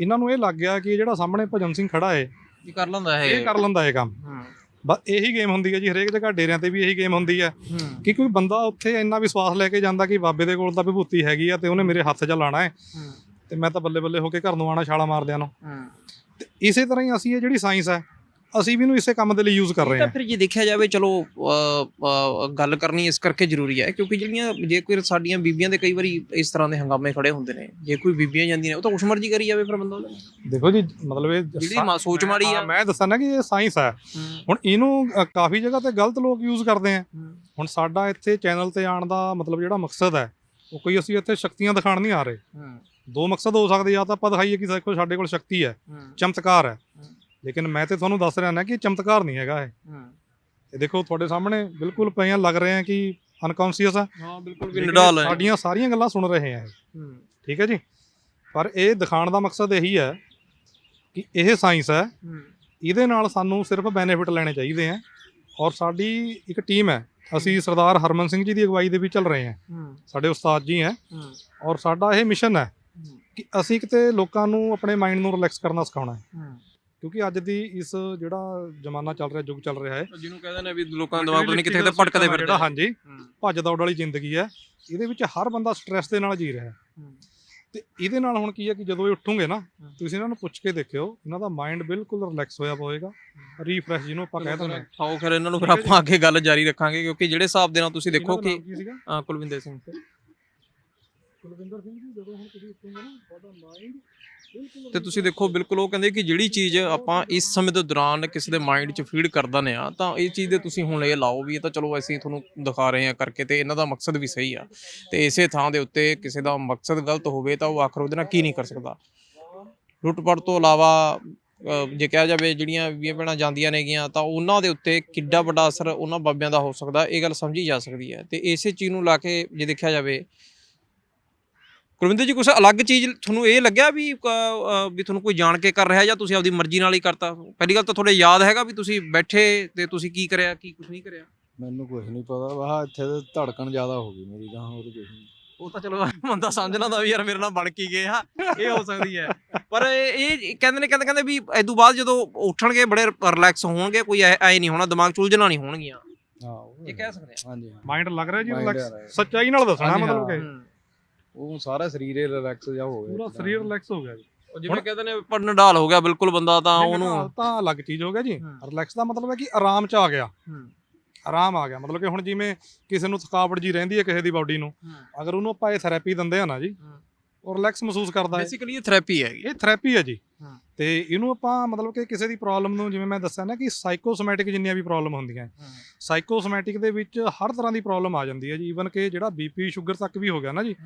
ਇਹਨਾਂ ਨੂੰ ਇਹ ਲੱਗ ਗਿਆ ਕਿ ਜਿਹੜਾ ਸਾਹਮਣੇ ਭਜਨ ਸਿੰਘ ਖੜਾ ਹੈ ਇਹ ਕਰ ਲੈਂਦਾ ਹੈ। ਇਹ ਕਰ ਲੈਂਦਾ ਇਹ ਕੰਮ। ਹੂੰ। ਬਸ ਇਹੀ ਗੇਮ ਹੁੰਦੀ ਹੈ ਜੀ ਹਰੇਕ ਜਗ੍ਹਾ ਡੇਰਿਆਂ ਤੇ ਵੀ ਇਹੀ ਗੇਮ ਹੁੰਦੀ ਹੈ। ਕਿ ਕੋਈ ਬੰਦਾ ਉੱਥੇ ਇੰਨਾ ਵਿਸ਼ਵਾਸ ਲੈ ਕੇ ਜਾਂਦਾ ਕਿ ਬਾਬੇ ਦੇ ਕੋਲ ਤਾਂ ਵਿਭੂਤੀ ਹੈਗੀ ਆ ਤੇ ਉਹਨੇ ਮੇਰੇ ਹੱਥ 'ਚ ਲਾਣਾ ਹੈ। ਤੇ ਮੈਂ ਤਾਂ ਬੱਲੇ ਬੱਲੇ ਹੋ ਕੇ ਘਰ ਨੂੰ ਆਣਾ ਛਾਲਾ ਮਾਰਦਿਆਂ ਨੂੰ। ਤੇ ਇਸੇ ਤਰ੍ਹਾਂ ਹੀ ਅਸੀਂ ਇਹ ਜਿਹੜੀ ਸਾਇੰਸ ਹੈ ਅਸੀਂ ਵੀ ਇਹਨੂੰ ਇਸੇ ਕੰਮ ਦੇ ਲਈ ਯੂਜ਼ ਕਰ ਰਹੇ ਤਾਂ ਹਾਂ। ਫਿਰ ਜੇ ਦੇਖਿਆ ਜਾਵੇ ਚਲੋ ਅ, ਅ, ਗੱਲ ਕਰਨੀ ਇਸ ਕਰਕੇ ਜ਼ਰੂਰੀ ਹੈ ਕਿਉਂਕਿ ਜਿਹੜੀਆਂ ਜੇ ਕੋਈ ਸਾਡੀਆਂ ਬੀਬੀਆਂ ਦੇ ਕਈ ਵਾਰੀ ਇਸ ਤਰ੍ਹਾਂ ਦੇ ਹੰਗਾਮੇ ਖੜੇ ਹੁੰਦੇ ਨੇ ਜੇ ਕੋਈ ਬੀਬੀਆਂ ਜਾਂਦੀਆਂ ਨੇ ਉਹ ਤਾਂ ਕੁਛ ਮਰਜ਼ੀ ਕਰੀ ਜਾਵੇ ਫਿਰ ਬੰਦਾ ਉਹਦੇ। ਦੇਖੋ ਜੀ ਮਤਲਬ ਇਹ ਜਿਹੜੀ ਮਾ- ਸੋਚ ਮਾੜੀ ਆ। ਹਾਂ, ਮੈਂ ਦੱਸਾਂ ਨਾ ਕਿ ਇਹ ਸਾਇੰਸ ਹੈ। ਹੁਣ ਇਹਨੂੰ ਅ, ਕਾਫੀ ਜਗ੍ਹਾ ਤੇ ਗਲਤ ਲੋਕ ਯੂਜ਼ ਕਰਦੇ ਆ। ਹੁਣ ਸਾਡਾ ਇੱਥੇ ਚੈਨਲ ਤੇ ਆਉਣ ਦਾ ਮਤਲਬ ਜਿਹੜਾ ਮਕਸਦ ਹੈ ਉਹ ਕੋਈ ਅਸੀਂ ਇੱਥੇ ਸ਼ਕਤੀਆਂ ਦਿਖਾਣ ਨਹੀਂ ਆ ਰਹੇ। ਦੋ ਮਕਸਦ ਹੋ ਸਕਦੇ ਆ ਤਾਂ ਆਪਾਂ ਦਿਖਾਈਏ ਕਿ ਦੇਖੋ ਸਾਡੇ ਕੋਲ ਸ਼ਕਤੀ ਹੂੰ। ਚਮਤਕਾਰ ਹੈ। ਲੇਕਿਨ ਮੈਂ ਤੇ ਤੁਹਾਨੂੰ ਦੱਸ ਰਿਹਾ ਨਾ ਕਿ ਚਮਤਕਾਰ ਨਹੀਂ ਹੈਗਾ ਇਹ। ਇਹ ਦੇਖੋ ਤੁਹਾਡੇ ਸਾਹਮਣੇ ਬਿਲਕੁਲ ਪਈਆਂ ਲੱਗ ਰਹੇ ਆ ਕਿ ਅਨਕੌਂਸ਼ੀਅਸ ਆ। ਹਾਂ ਬਿਲਕੁਲ ਵੀ ਨਡਾਲ ਹੈ। ਸਾਡੀਆਂ ਸਾਰੀਆਂ ਗੱਲਾਂ ਸੁਣ ਰਹੇ ਆ ਇਹ। ਹੂੰ। ਠੀਕ ਹੈ ਜੀ? ਪਰ ਇਹ ਦਿਖਾਉਣ ਦਾ ਮਕਸਦ ਇਹੀ ਹੈ ਕਿ ਇਹ ਸਾਇੰਸ ਹੈ। ਹੂੰ। ਇਹਦੇ ਨਾਲ ਸਾਨੂੰ ਸਿਰਫ ਬੈਨੀਫਿਟ ਲੈਣੇ ਚਾਹੀਦੇ ਆ। ਔਰ ਸਾਡੀ ਇੱਕ ਟੀਮ ਹੈ। ਅਸੀਂ ਸਰਦਾਰ ਹਰਮਨ ਸਿੰਘ ਜੀ ਦੀ ਅਗਵਾਈ ਦੇ ਵਿੱਚ ਚੱਲ ਰਹੇ ਹਾਂ ਹੂੰ। ਸਾਡੇ ਉਸਤਾਦ ਜੀ ਹੈ। ਹੂੰ। ਔਰ ਸਾਡਾ ਇਹ ਮਿਸ਼ਨ ਹੈ ਕਿ ਅਸੀਂ ਕਿਤੇ ਲੋਕਾਂ ਨੂੰ ਆਪਣੇ ਮਾਈਂਡ ਨੂੰ ਰਿਲੈਕਸ ਕਰਨਾ ਸਿਖਾਉਣਾ ਹੈ। ਹੂੰ। ਕਿਉਂਕਿ ਅੱਜ ਦੀ ਇਸ ਜਿਹੜਾ ਜ਼ਮਾਨਾ ਚੱਲ ਰਿਹਾ ਯੁੱਗ ਚੱਲ ਰਿਹਾ ਹੈ। ਜਿਹਨੂੰ ਕਹਿੰਦੇ ਨੇ ਵੀ ਲੋਕਾਂ ਦਾ ਪਤਾ ਨਹੀਂ ਕਿੱਥੇ ਕਿਤੇ ਭਟਕਦੇ ਫਿਰਦੇ। ਜਿਹੜਾ ਹਾਂਜੀ। ਭੱਜ ਦੌੜ ਵਾਲੀ ਜ਼ਿੰਦਗੀ ਹੈ। ਇਹਦੇ ਵਿੱਚ ਹਰ ਬੰਦਾ ਸਟ੍ਰੈਸ ਦੇ ਨਾਲ ਜੀ ਰਿਹਾ ਹੈ। ਤੇ ਇਹਦੇ ਨਾਲ ਹੁਣ ਕੀ ਹੈ ਕਿ ਜਦੋਂ ਇਹ ਉੱਠੋਗੇ ਨਾ। ਤੁਸੀਂ ਇਹਨਾਂ ਨੂੰ ਪੁੱਛ ਕੇ ਦੇਖਿਓ ਇਹਨਾਂ ਦਾ ਮਾਈਂਡ ਬਿਲਕੁਲ ਰਿਲੈਕਸ ਹੋਇਆ ਹੋਏਗਾ। ਰੀਫਰੈਸ਼ ਜਿਹਨੂੰ ਆਪਾਂ ਕਹਿ ਦਿੰਦੇ ਹਾਂ। ਖਾਓ ਫਿਰ ਇਹਨਾਂ ਨੂੰ ਫਿਰ ਆਪਾਂ ਅੱਗੇ ਗੱਲ ਜਾਰੀ ਰੱਖਾਂਗੇ ਕਿਉਂਕਿ ਜਿਹੜੇ ਹਿਸਾਬ ਦੇ ਨਾਲ ਤੁਸੀਂ ਦੇਖੋ ਕਿ ਕੀ ਸੀਗਾ? ਅ, ਕੁਲਵਿੰਦਰ ਸਿੰਘ। ਕੁਲਵਿੰਦਰ ਸਿੰਘ ਜੀ ਜਦੋਂ ਹੁਣ ਤੁਸੀਂ ਉੱਠੋਗੇ ਨਾ ਤੁਹਾਡਾ ਮਾਈਂਡ ਤੇ ਤੁਸੀਂ ਦੇਖੋ, ਬਿਲਕੁਲ ਉਹ ਕਹਿੰਦੇ ਕਿ ਜਿਹੜੀ ਚੀਜ਼ ਆਪਾਂ ਇਸ ਸਮੇਂ ਦੇ ਦੌਰਾਨ ਕਿਸੇ ਦੇ ਮਾਈਂਡ 'ਚ ਫੀਡ ਕਰਦਾ ਨੇ ਆ, ਤਾਂ ਇਹ ਚੀਜ਼ ਦੇ ਤੁਸੀਂ ਹੁਣ ਇਹ ਲਾਓ ਵੀ ਇਹ ਤਾਂ ਚਲੋ ਅਸੀਂ ਤੁਹਾਨੂੰ ਦਿਖਾ ਰਹੇ ਹਾਂ ਕਰਕੇ ਤੇ ਇਹਨਾਂ ਦਾ ਮਕਸਦ ਵੀ ਸਹੀ ਆ। ਤੇ ਇਸੇ ਥਾਂ ਦੇ ਉੱਤੇ ਕਿਸੇ ਦਾ ਮਕਸਦ ਗਲਤ ਹੋਵੇ ਤਾਂ ਉਹ ਆਖਰ ਉਹਦੇ ਨਾਲ ਕੀ ਨਹੀਂ ਕਰ ਸਕਦਾ। ਲੁੱਟਪੜ ਤੋਂ ਇਲਾਵਾ ਜੇ ਕਿਹਾ ਜਾਵੇ ਜਿਹੜੀਆਂ ਵੀਆਂ ਭੈਣਾਂ ਜਾਂਦੀਆਂ ਨੇਗੀਆਂ ਤਾਂ ਉਹਨਾਂ ਦੇ ਉੱਤੇ ਕਿੱਡਾ ਵੱਡਾ ਅਸਰ ਉਹਨਾਂ ਬਾਬਿਆਂ ਦਾ ਹੋ ਸਕਦਾ, ਇਹ ਗੱਲ ਸਮਝੀ ਜਾ ਸਕਦੀ ਹੈ। ਤੇ ਇਸੇ ਚੀਜ਼ ਨੂੰ ਲਾ ਕੇ ਜੇ ਦੇਖਿਆ ਜਾਵੇ ਕੁਲਵਿੰਦਰ ਜੀ ਕੁਛ ਅਲੱਗ ਚੀਜ਼ ਤੁਹਾਨੂੰ ਇਹ ਲੱਗਿਆ ਵੀ ਅ, ਅ, ਵੀ ਤੁਹਾਨੂੰ ਕੋਈ ਜਾਣ ਕੇ ਕਰ ਰਿਹਾ ਜਾਂ ਤੁਸੀਂ ਆਪਦੀ ਮਰਜ਼ੀ ਨਾਲ ਹੀ ਕਰਤਾ? ਪਹਿਲੀ ਗੱਲ ਤਾਂ ਤੁਹਾਡੇ ਯਾਦ ਹੈਗਾ ਵੀ ਤੁਸੀਂ ਬੈਠੇ ਤੇ ਤੁਸੀਂ ਕੀ ਕਰਿਆ ਕੀ ਕੁਝ ਨਹੀਂ ਕਰਿਆ? ਮੈਨੂੰ ਕੁਝ ਨਹੀਂ ਪਤਾ। ਵਾਹ ਇੱਥੇ ਤੇ ਧੜਕਣ ਜ਼ਿਆਦਾ ਹੋ ਗਈ ਮੇਰੀ ਗਾਂ ਹੋਰ ਕੁਝ ਨਹੀਂ। ਉਹ ਤਾਂ ਚਲੋ ਬੰਦਾ ਸਮਝ ਲੈਂਦਾ ਵੀ ਯਾਰ ਮੇਰੇ ਨਾਲ ਬਣ ਕੀ ਗਏ ਆ ਇਹ ਹੋ ਸਕਦੀ ਹੈ। ਪਰ ਇਹ ਇਹ ਕਹਿੰਦੇ ਨੇ ਕਹਿੰਦੇ ਕਹਿੰਦੇ ਵੀ ਇਦੋਂ ਬਾਅਦ ਜਦੋਂ ਉੱਠਣਗੇ ਬੜੇ ਰਿਲੈਕਸ ਹੋਣਗੇ ਕੋਈ ਐ ਐ ਨਹੀਂ ਹੋਣਾ ਦਿਮਾਗ ਚੁਲਝਣਾ ਨਹੀਂ ਹੋਣਗੀਆਂ। ਹਾਂ ਉਹ ਇਹ ਕਹਿ ਸਕਦੇ ਆ। ਹਾਂਜੀ ਹਾਂ। ਮਾਈਂਡ ਲੱਗ ਰਿਹਾ ਜੀ Mind ਆ ਰਿਲੈਕਸ। ਸੱਚਾਈ ਨਾਲ ਦੱਸਣਾ ਹਾਂਜੀ, ਮਤਲਬ ਕਿ। ਹੂੰ। ਉਹ ਸਾਰਾ ਸਰੀਰ ਹੀ ਰਿਲੈਕਸ ਜਾ ਹੋ ਗਿਆ ਪੂਰਾ। ਸਰੀਰ ਰਿਲੈਕਸ ਹੋ ਗਿਆ ਜੀ। ਉਹ ਜਿਵੇਂ ਕਹਿੰਦੇ ਨੇ ਪਰ ਨਡਾਲ ਹੋ ਗਿਆ ਬਿਲਕੁਲ ਬੰਦਾ ਤਾਂ ਉਹਨੂੰ। ਤਾਂ ਅਲੱਗ ਚੀਜ਼ ਹੋ ਗਿਆ ਜੀ। ਹੂੰ। ਰਿਲੈਕਸ ਦਾ ਮਤਲਬ ਹੈ ਕਿ ਆਰਾਮ ਚ ਆ ਗਿਆ। ਆਰਾਮ ਆ ਗਿਆ। ਮਤਲਬ ਕਿ ਹੁਣ ਜਿਵੇਂ ਕਿਸੇ ਨੂੰ ਥਕਾਵਟ ਜੀ ਰਹਿੰਦੀ ਹੈ ਕਿਸੇ ਦੀ ਬਾਡੀ ਨੂੰ ਅਗਰ ਉਹਨੂੰ ਆਪਾਂ ਇਹ ਥੈਰੇਪੀ ਦਿੰਦੇ ਆ ਨਾ ਜੀ ਹੂੰ। ਉਹ ਰਿਲੈਕਸ ਮਹਿਸੂਸ ਕਰਦਾ ਹੈ। ਬੇਸਿਕਲੀ ਇਹ ਥੈਰੇਪੀ ਹੈਗੀ। ਇਹ ਥੈਰੇਪੀ ਹੈ ਜੀ। ਤੇ ਇਹਨੂੰ ਆਪਾਂ ਮਤਲਬ ਕਿ ਕਿਸੇ ਦੀ ਪ੍ਰੋਬਲਮ ਨੂੰ ਜਿਵੇਂ ਮੈਂ ਦੱਸਿਆ ਨਾ ਕਿ ਸਾਈਕੋਸੋਮੈਟਿਕ ਜਿੰਨੀਆਂ ਵੀ ਪ੍ਰੋਬਲਮ ਹੁੰਦੀਆਂ ਸਾਈਕੋਸੋਮੈਟਿਕ ਦੇ ਵਿੱਚ ਹਰ ਤਰ੍ਹਾਂ ਦੀ ਪ੍ਰੋਬਲਮ ਆ ਜਾਂਦੀ ਹੈ ਜੀ। ਈਵਨ ਕਿ ਜਿਹੜਾ ਬੀਪੀ ਸ਼ੂਗਰ ਤੱਕ ਵੀ ਹੋ ਗਿਆ ਨਾ ਜੀ।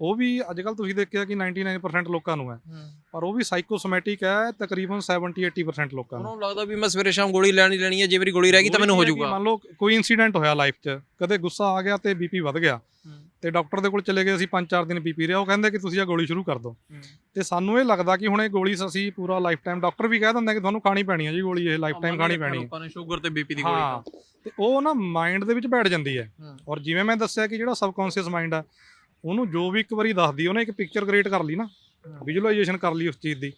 ਉਹ ਵੀ ਅੱਜ ਕੱਲ ਤੁਸੀਂ ਦੇਖਿਆ ਕਿ 99% ਲੋਕਾਂ ਨੂੰ ਹੈ। ਪਰ ਉਹ ਵੀ ਸਾਈਕੋਸੋਮੈਟਿਕ ਹੈ ਤਕਰੀਬਨ 70-80% ਲੋਕਾਂ ਨੂੰ। ਉਹਨੂੰ ਲੱਗਦਾ ਵੀ ਮੈਂ ਸਵੇਰੇ ਸ਼ਾਮ ਗੋਲੀ ਲੈਣੀ ਲੈਣੀ ਹੈ ਜੇ ਮੇਰੀ ਗੋਲੀ ਰਹਿ ਗਈ ਤਾਂ ਮੈਨੂੰ ਹੋ ਜਾਊਗਾ। ਮੰਨ ਲਓ ਕੋਈ ਇਨਸੀਡੈਂਟ ਹੋਇਆ ਲਾਈਫ 'ਚ। ਕਦੇ ਗੁੱਸਾ ਆ ਗਿਆ ਤੇ ਬੀਪੀ ਵੱਧ ਗਿਆ। ਤੇ ਡਾਕਟਰ ਦੇ ਕੋਲ ਚਲੇ ਗਏ ਅਸੀਂ 5-4 ਦਿਨ ਬੀਪੀ ਰਿਹਾ। ਉਹ ਕਹਿੰਦੇ ਕਿ ਤੁਸੀਂ ਇਹ ਗੋਲੀ ਸ਼ੁਰੂ ਕਰ ਦਿਓ। ਤੇ ਸਾਨੂੰ ਇਹ ਲੱਗਦਾ ਕਿ ਹੁਣ ਇਹ ਗੋਲੀ ਅਸੀਂ ਪੂਰਾ ਲਾਈਫ ਟਾਈਮ ਡਾਕਟਰ ਵੀ ਕਹਿ ਦਿੰਦਾ ਕਿ ਤੁਹਾਨੂੰ ਖਾਣੀ ਪੈਣੀ ਹੈ ਜੀ ਗੋਲੀ ਇਹ ਲਾਈਫ ਟਾਈਮ ਖਾਣੀ ਪੈਣੀ ਹੈ। ਆਪਾਂ ਨੇ ਸ਼ੂਗਰ ਤੇ ਬੀਪੀ ਦੀ ਗੋਲੀ ਹਾਂ। ਤੇ ਉਹ ਨਾ ਮਾਈਂਡ ਦੇ ਵਿੱਚ ਬੈਠ ਜਾਂਦੀ ਹੈ। ਔਰ ਜਿਵੇਂ ਮੈਂ ਦੱਸਿਆ ਕਿ ਜਿਹੜਾ ਸਬਕੌਂਸ਼ੀਅਸ ਮਾਈਂਡ ਆ ਉਹਨੂੰ ਜੋ ਵੀ ਇੱਕ ਵਾਰੀ ਦੱਸਦੀ ਉਹਨੇ ਇੱਕ ਪਿਕਚਰ ਕ੍ਰੀਏਟ ਕਰ ਲਈ ਨਾ ਵਿਜ਼ੂਅਲਾਈਜੇਸ਼ਨ ਕਰ ਲਈ ਉਸ ਚੀਜ਼ ਦੀ।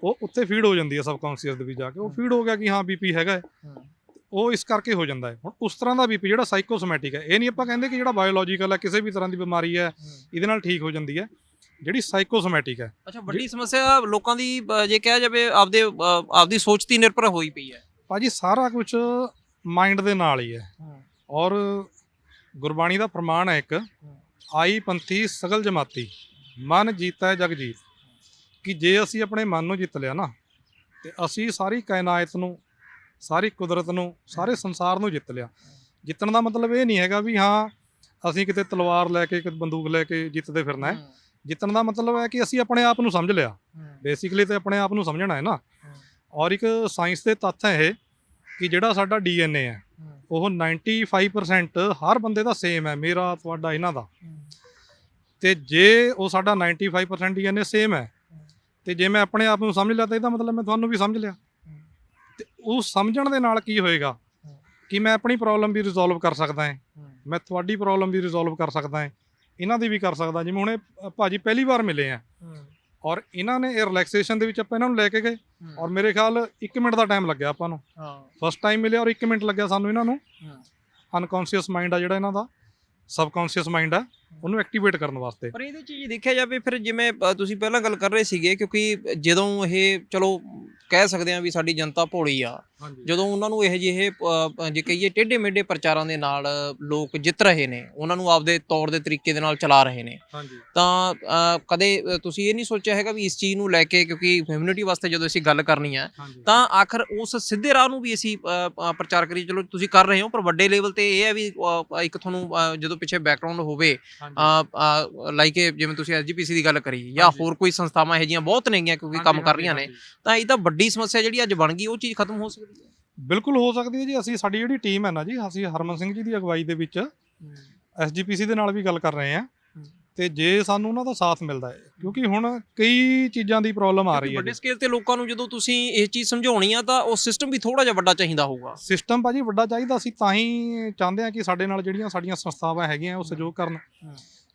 ਉਹ ਉੱਤੇ ਫੀਡ ਹੋ ਜਾਂਦੀ ਹੈ ਸਬਕੌਂਸ਼ੀਅਸ ਦੇ ਵਿੱਚ ਜਾ ਕੇ। ਉਹ ਫੀਡ ਹੋ ਗਿਆ ਕਿ ਹਾਂ ਬੀਪੀ ਹੈਗਾ। ਉਹ ਇਸ ਕਰਕੇ ਹੋ ਜਾਂਦਾ ਹੈ। ਹੁਣ ਉਸ ਤਰ੍ਹਾਂ ਦਾ ਬੀਪੀ ਜਿਹੜਾ ਸਾਈਕੋਸੋਮੈਟਿਕ ਹੈ ਇਹ ਨਹੀਂ ਆਪਾਂ ਕਹਿੰਦੇ ਕਿ ਜਿਹੜਾ ਬਾਇਓਲੋਜੀਕਲ ਹੈ ਕਿਸੇ ਵੀ ਤਰ੍ਹਾਂ ਦੀ ਬਿਮਾਰੀ ਹੈ ਇਹਦੇ ਨਾਲ ਠੀਕ ਹੋ ਜਾਂਦੀ ਹੈ। ਜਿਹੜੀ ਸਾਈਕੋਸੋਮੈਟਿਕ ਹੈ। ਅੱਛਾ ਵੱਡੀ ਸਮੱਸਿਆ ਲੋਕਾਂ ਦੀ ਜੇ ਕਿਹਾ ਜਾਵੇ ਆਪਦੇ ਆਪਦੀ ਸੋਚ ਤੇ ਨਿਰਭਰ ਹੋਈ ਪਈ ਹੈ। ਭਾਜੀ ਸਾਰਾ ਕੁਝ ਮਾਈਂਡ ਦੇ ਨਾਲ ਹੀ ਹੈ। ਔਰ ਗੁਰਬਾਣੀ ਦਾ ਪ੍ਰਮਾਣ ਹੈ ਇੱਕ ਆਈ ਪੰਥੀ ਸਗਲ ਜਮਾਤੀ ਮਨ ਜੀਤਾ ਹੈ ਜਗ ਜੀਤ। ਕਿ ਜੇ ਅਸੀਂ ਆਪਣੇ ਮਨ ਨੂੰ ਜਿੱਤ ਲਿਆ ਨਾ ਤੇ ਅਸੀਂ ਸਾਰੀ ਕਾਇਨਾਤ ਨੂੰ ਸਾਰੀ ਕੁਦਰਤ ਨੂੰ ਸਾਰੇ ਸੰਸਾਰ ਨੂੰ ਜਿੱਤ ਲਿਆ। ਜਿੱਤਣ ਦਾ ਮਤਲਬ ਇਹ ਨਹੀਂ ਹੈਗਾ ਵੀ ਹਾਂ ਅਸੀਂ ਕਿਤੇ ਤਲਵਾਰ ਲੈ ਕੇ ਕਿ ਬੰਦੂਕ ਲੈ ਕੇ ਜਿੱਤਦੇ ਫਿਰਨਾ ਹੈ। ਜਿੱਤਣ ਦਾ ਮਤਲਬ ਹੈ ਕਿ ਅਸੀਂ ਆਪਣੇ ਆਪ ਨੂੰ ਸਮਝ ਲਿਆ। ਬੇਸਿਕਲੀ ਤੇ ਆਪਣੇ ਆਪ ਨੂੰ ਸਮਝਣਾ ਹੈ ਨਾ। ਔਰ ਇੱਕ ਸਾਇੰਸ ਦੇ ਤੱਥ ਹੈ ਇਹ ਕਿ ਜਿਹੜਾ ਸਾਡਾ ਡੀਐਨਏ ਹੈ ਉਹ 95% ਹਰ ਬੰਦੇ ਦਾ ਸੇਮ ਹੈ ਮੇਰਾ ਤੁਹਾਡਾ ਇਹਨਾਂ ਦਾ। ਤੇ ਜੇ ਉਹ ਸਾਡਾ 95% ਡੀਐਨਏ ਸੇਮ ਹੈ। ਤੇ ਜੇ ਮੈਂ ਆਪਣੇ ਆਪ ਨੂੰ ਸਮਝ ਲਿਆ ਤਾਂ ਇਹਦਾ ਮਤਲਬ ਮੈਂ ਤੁਹਾਨੂੰ ਵੀ ਸਮਝ ਲਿਆ। ਉਹ ਸਮਝਣ ਦੇ ਨਾਲ ਕੀ ਹੋਏਗਾ? ਕਿ ਮੈਂ ਆਪਣੀ ਪ੍ਰੋਬਲਮ ਵੀ ਰਿਜ਼ੋਲਵ ਕਰ ਸਕਦਾ ਹਾਂ। ਮੈਂ ਤੁਹਾਡੀ ਪ੍ਰੋਬਲਮ ਵੀ ਰਿਜ਼ੋਲਵ ਕਰ ਸਕਦਾ ਹਾਂ। ਇਹਨਾਂ ਦੀ ਵੀ ਕਰ ਸਕਦਾ। ਜਿਵੇਂ ਹੁਣ ਇਹ ਭਾਜੀ ਪਹਿਲੀ ਵਾਰ ਮਿਲੇ ਆ। ਔਰ ਇਹਨਾਂ ਨੇ ਇਹ ਰਿਲੈਕਸੇਸ਼ਨ ਦੇ ਵਿੱਚ ਆਪਾਂ ਇਹਨਾਂ ਨੂੰ ਲੈ ਕੇ ਗਏ। ਔਰ ਮੇਰੇ ਖਿਆਲ 1 ਮਿੰਟ ਦਾ ਟਾਈਮ ਲੱਗਿਆ ਆਪਾਂ ਨੂੰ। ਹਾਂ। ਫਸਟ ਟਾਈਮ ਮਿਲਿਆ ਔਰ 1 ਮਿੰਟ ਲੱਗਿਆ ਸਾਨੂੰ ਇਹਨਾਂ ਨੂੰ। ਅਨਕੌਂਸ਼ੀਅਸ ਮਾਈਂਡ ਆ ਜਿਹੜਾ ਇਹਨਾਂ ਦਾ। ਸਬਕੌਂਸ਼ੀਅਸ ਮਾਈਂਡ ਆ। ਉਹਨੂੰ ਐਕਟੀਵੇਟ ਕਰਨ ਵਾਸਤੇ। ਪਰ ਇਹਦੇ ਚ ਜੇ ਦੇਖਿਆ ਜਾਵੇ ਫਿਰ ਜਿਵੇਂ ਤੁਸੀਂ ਪਹਿਲਾਂ ਗੱਲ ਕਰ ਰਹੇ ਸੀਗੇ ਕਿਉਂਕਿ ਜਦੋਂ ਇਹ ਚਲੋ ਕਹਿ ਸਕਦੇ ਆ ਵੀ ਸਾਡੀ ਜਨਤਾ ਭੋਲੀ ਆ ਜਦੋਂ ਉਹਨਾਂ ਨੂੰ ਇਹ ਜਿਹੇ ਜੇ ਕਹੀਏ ਟੇਢੇ ਮੇਢੇ ਪ੍ਰਚਾਰਾਂ ਦੇ ਨਾਲ ਲੋਕ ਜਿੱਤ ਰਹੇ ਨੇ ਉਹਨਾਂ ਨੂੰ ਆਪਦੇ ਤੌਰ ਦੇ ਤਰੀਕੇ ਦੇ ਨਾਲ ਚਲਾ ਰਹੇ ਨੇ ਤਾਂ ਕਦੇ ਤੁਸੀਂ ਇਹ ਨਹੀਂ ਸੋਚਿਆ ਹੈਗਾ ਵੀ ਇਸ ਚੀਜ਼ ਨੂੰ ਲੈ ਕੇ ਕਿਉਂਕਿ ਹਿਊਮਨਿਟੀ ਵਾਸਤੇ ਜਦੋਂ ਅਸੀਂ ਗੱਲ ਕਰਨੀ ਹਾਂਜੀ। ਤਾਂ ਆਖਰ ਉਸ ਸਿੱਧੇ ਰਾਹ ਨੂੰ ਵੀ ਅਸੀਂ ਪ੍ਰਚਾਰ ਕਰੀਏ। ਚਲੋ ਤੁਸੀਂ ਕਰ ਰਹੇ ਹੋ ਪਰ ਵੱਡੇ ਲੈਵਲ ਤੇ ਇਹ ਹੈ ਵੀ ਇੱਕ ਤੁਹਾਨੂੰ ਜਦੋਂ ਪਿੱਛੇ ਬੈਕਗ੍ਰਾਉਂਡ ਹੋਵੇ ਲਾਈਕ ਜਿਵੇਂ ਤੁਸੀਂ ਐਸਜੀਪੀਸੀ ਦੀ ਗੱਲ ਕਰੀ ਜਾਂ। ਹੋਰ ਕੋਈ ਸੰਸਥਾਵਾਂ ਇਹੋ ਜਿਹੀਆਂ ਬਹੁਤ ਨੇਗੀਆਂ ਕਿਉਂਕਿ ਕੰਮ ਕਰ ਰਹੀਆਂ ਨੇ ਤਾਂ ਇਹ ਤਾਂ ਵੱਡੀ ਸਮੱਸਿਆ ਜਿਹੜੀ ਅੱਜ ਬਣ ਗਈ ਉਹ ਚੀਜ਼ ਖਤਮ ਹੋ ਸਕਦੀ ਹੈ ਬਿਲਕੁਲ ਹੋ ਸਕਦੀ ਹੈ ਜੀ ਅਸੀਂ ਸਾਡੀ ਜਿਹੜੀ ਟੀਮ ਹੈ ਨਾ ਜੀ ਅਸੀਂ ਹਰਮਨ ਸਿੰਘ ਜੀ ਦੀ ਅਗਵਾਈ ਦੇ ਵਿੱਚ ਐਸਜੀਪੀਸੀ ਦੇ ਨਾਲ ਵੀ ਗੱਲ ਕਰ ਰਹੇ ਹੂੰ। ਤੇ ਜੇ ਸਾਨੂੰ ਉਹਨਾਂ ਦਾ ਸਾਥ ਮਿਲਦਾ ਹੈ ਕਿਉਂਕਿ ਹੁਣ ਕਈ ਚੀਜ਼ਾਂ ਦੀ ਪ੍ਰੋਬਲਮ ਆ ਰਹੀ ਹੈ ਵੱਡੇ ਸਕੇਲ ਤੇ ਲੋਕਾਂ ਨੂੰ ਜਦੋਂ ਤੁਸੀਂ ਇਹ ਚੀਜ਼ ਸਮਝਾਉਣੀ ਆ ਤਾਂ ਉਹ ਸਿਸਟਮ ਵੀ ਥੋੜਾ ਜਿਹਾ ਵੱਡਾ ਚਾਹੀਦਾ ਹੋਊਗਾ। ਸਿਸਟਮ ਭਾਜੀ ਵੱਡਾ ਚਾਹੀਦਾ ਅਸੀਂ ਤਾਂ ਹੀ ਚਾਹੁੰਦੇ ਹਾਂ ਕਿ ਸਾਡੇ ਨਾਲ ਜਿਹੜੀਆਂ ਸਾਡੀਆਂ ਸੰਸਥਾਵਾਂ ਹੈਗੀਆਂ ਉਹ ਸਹਿਯੋਗ ਕਰਨ।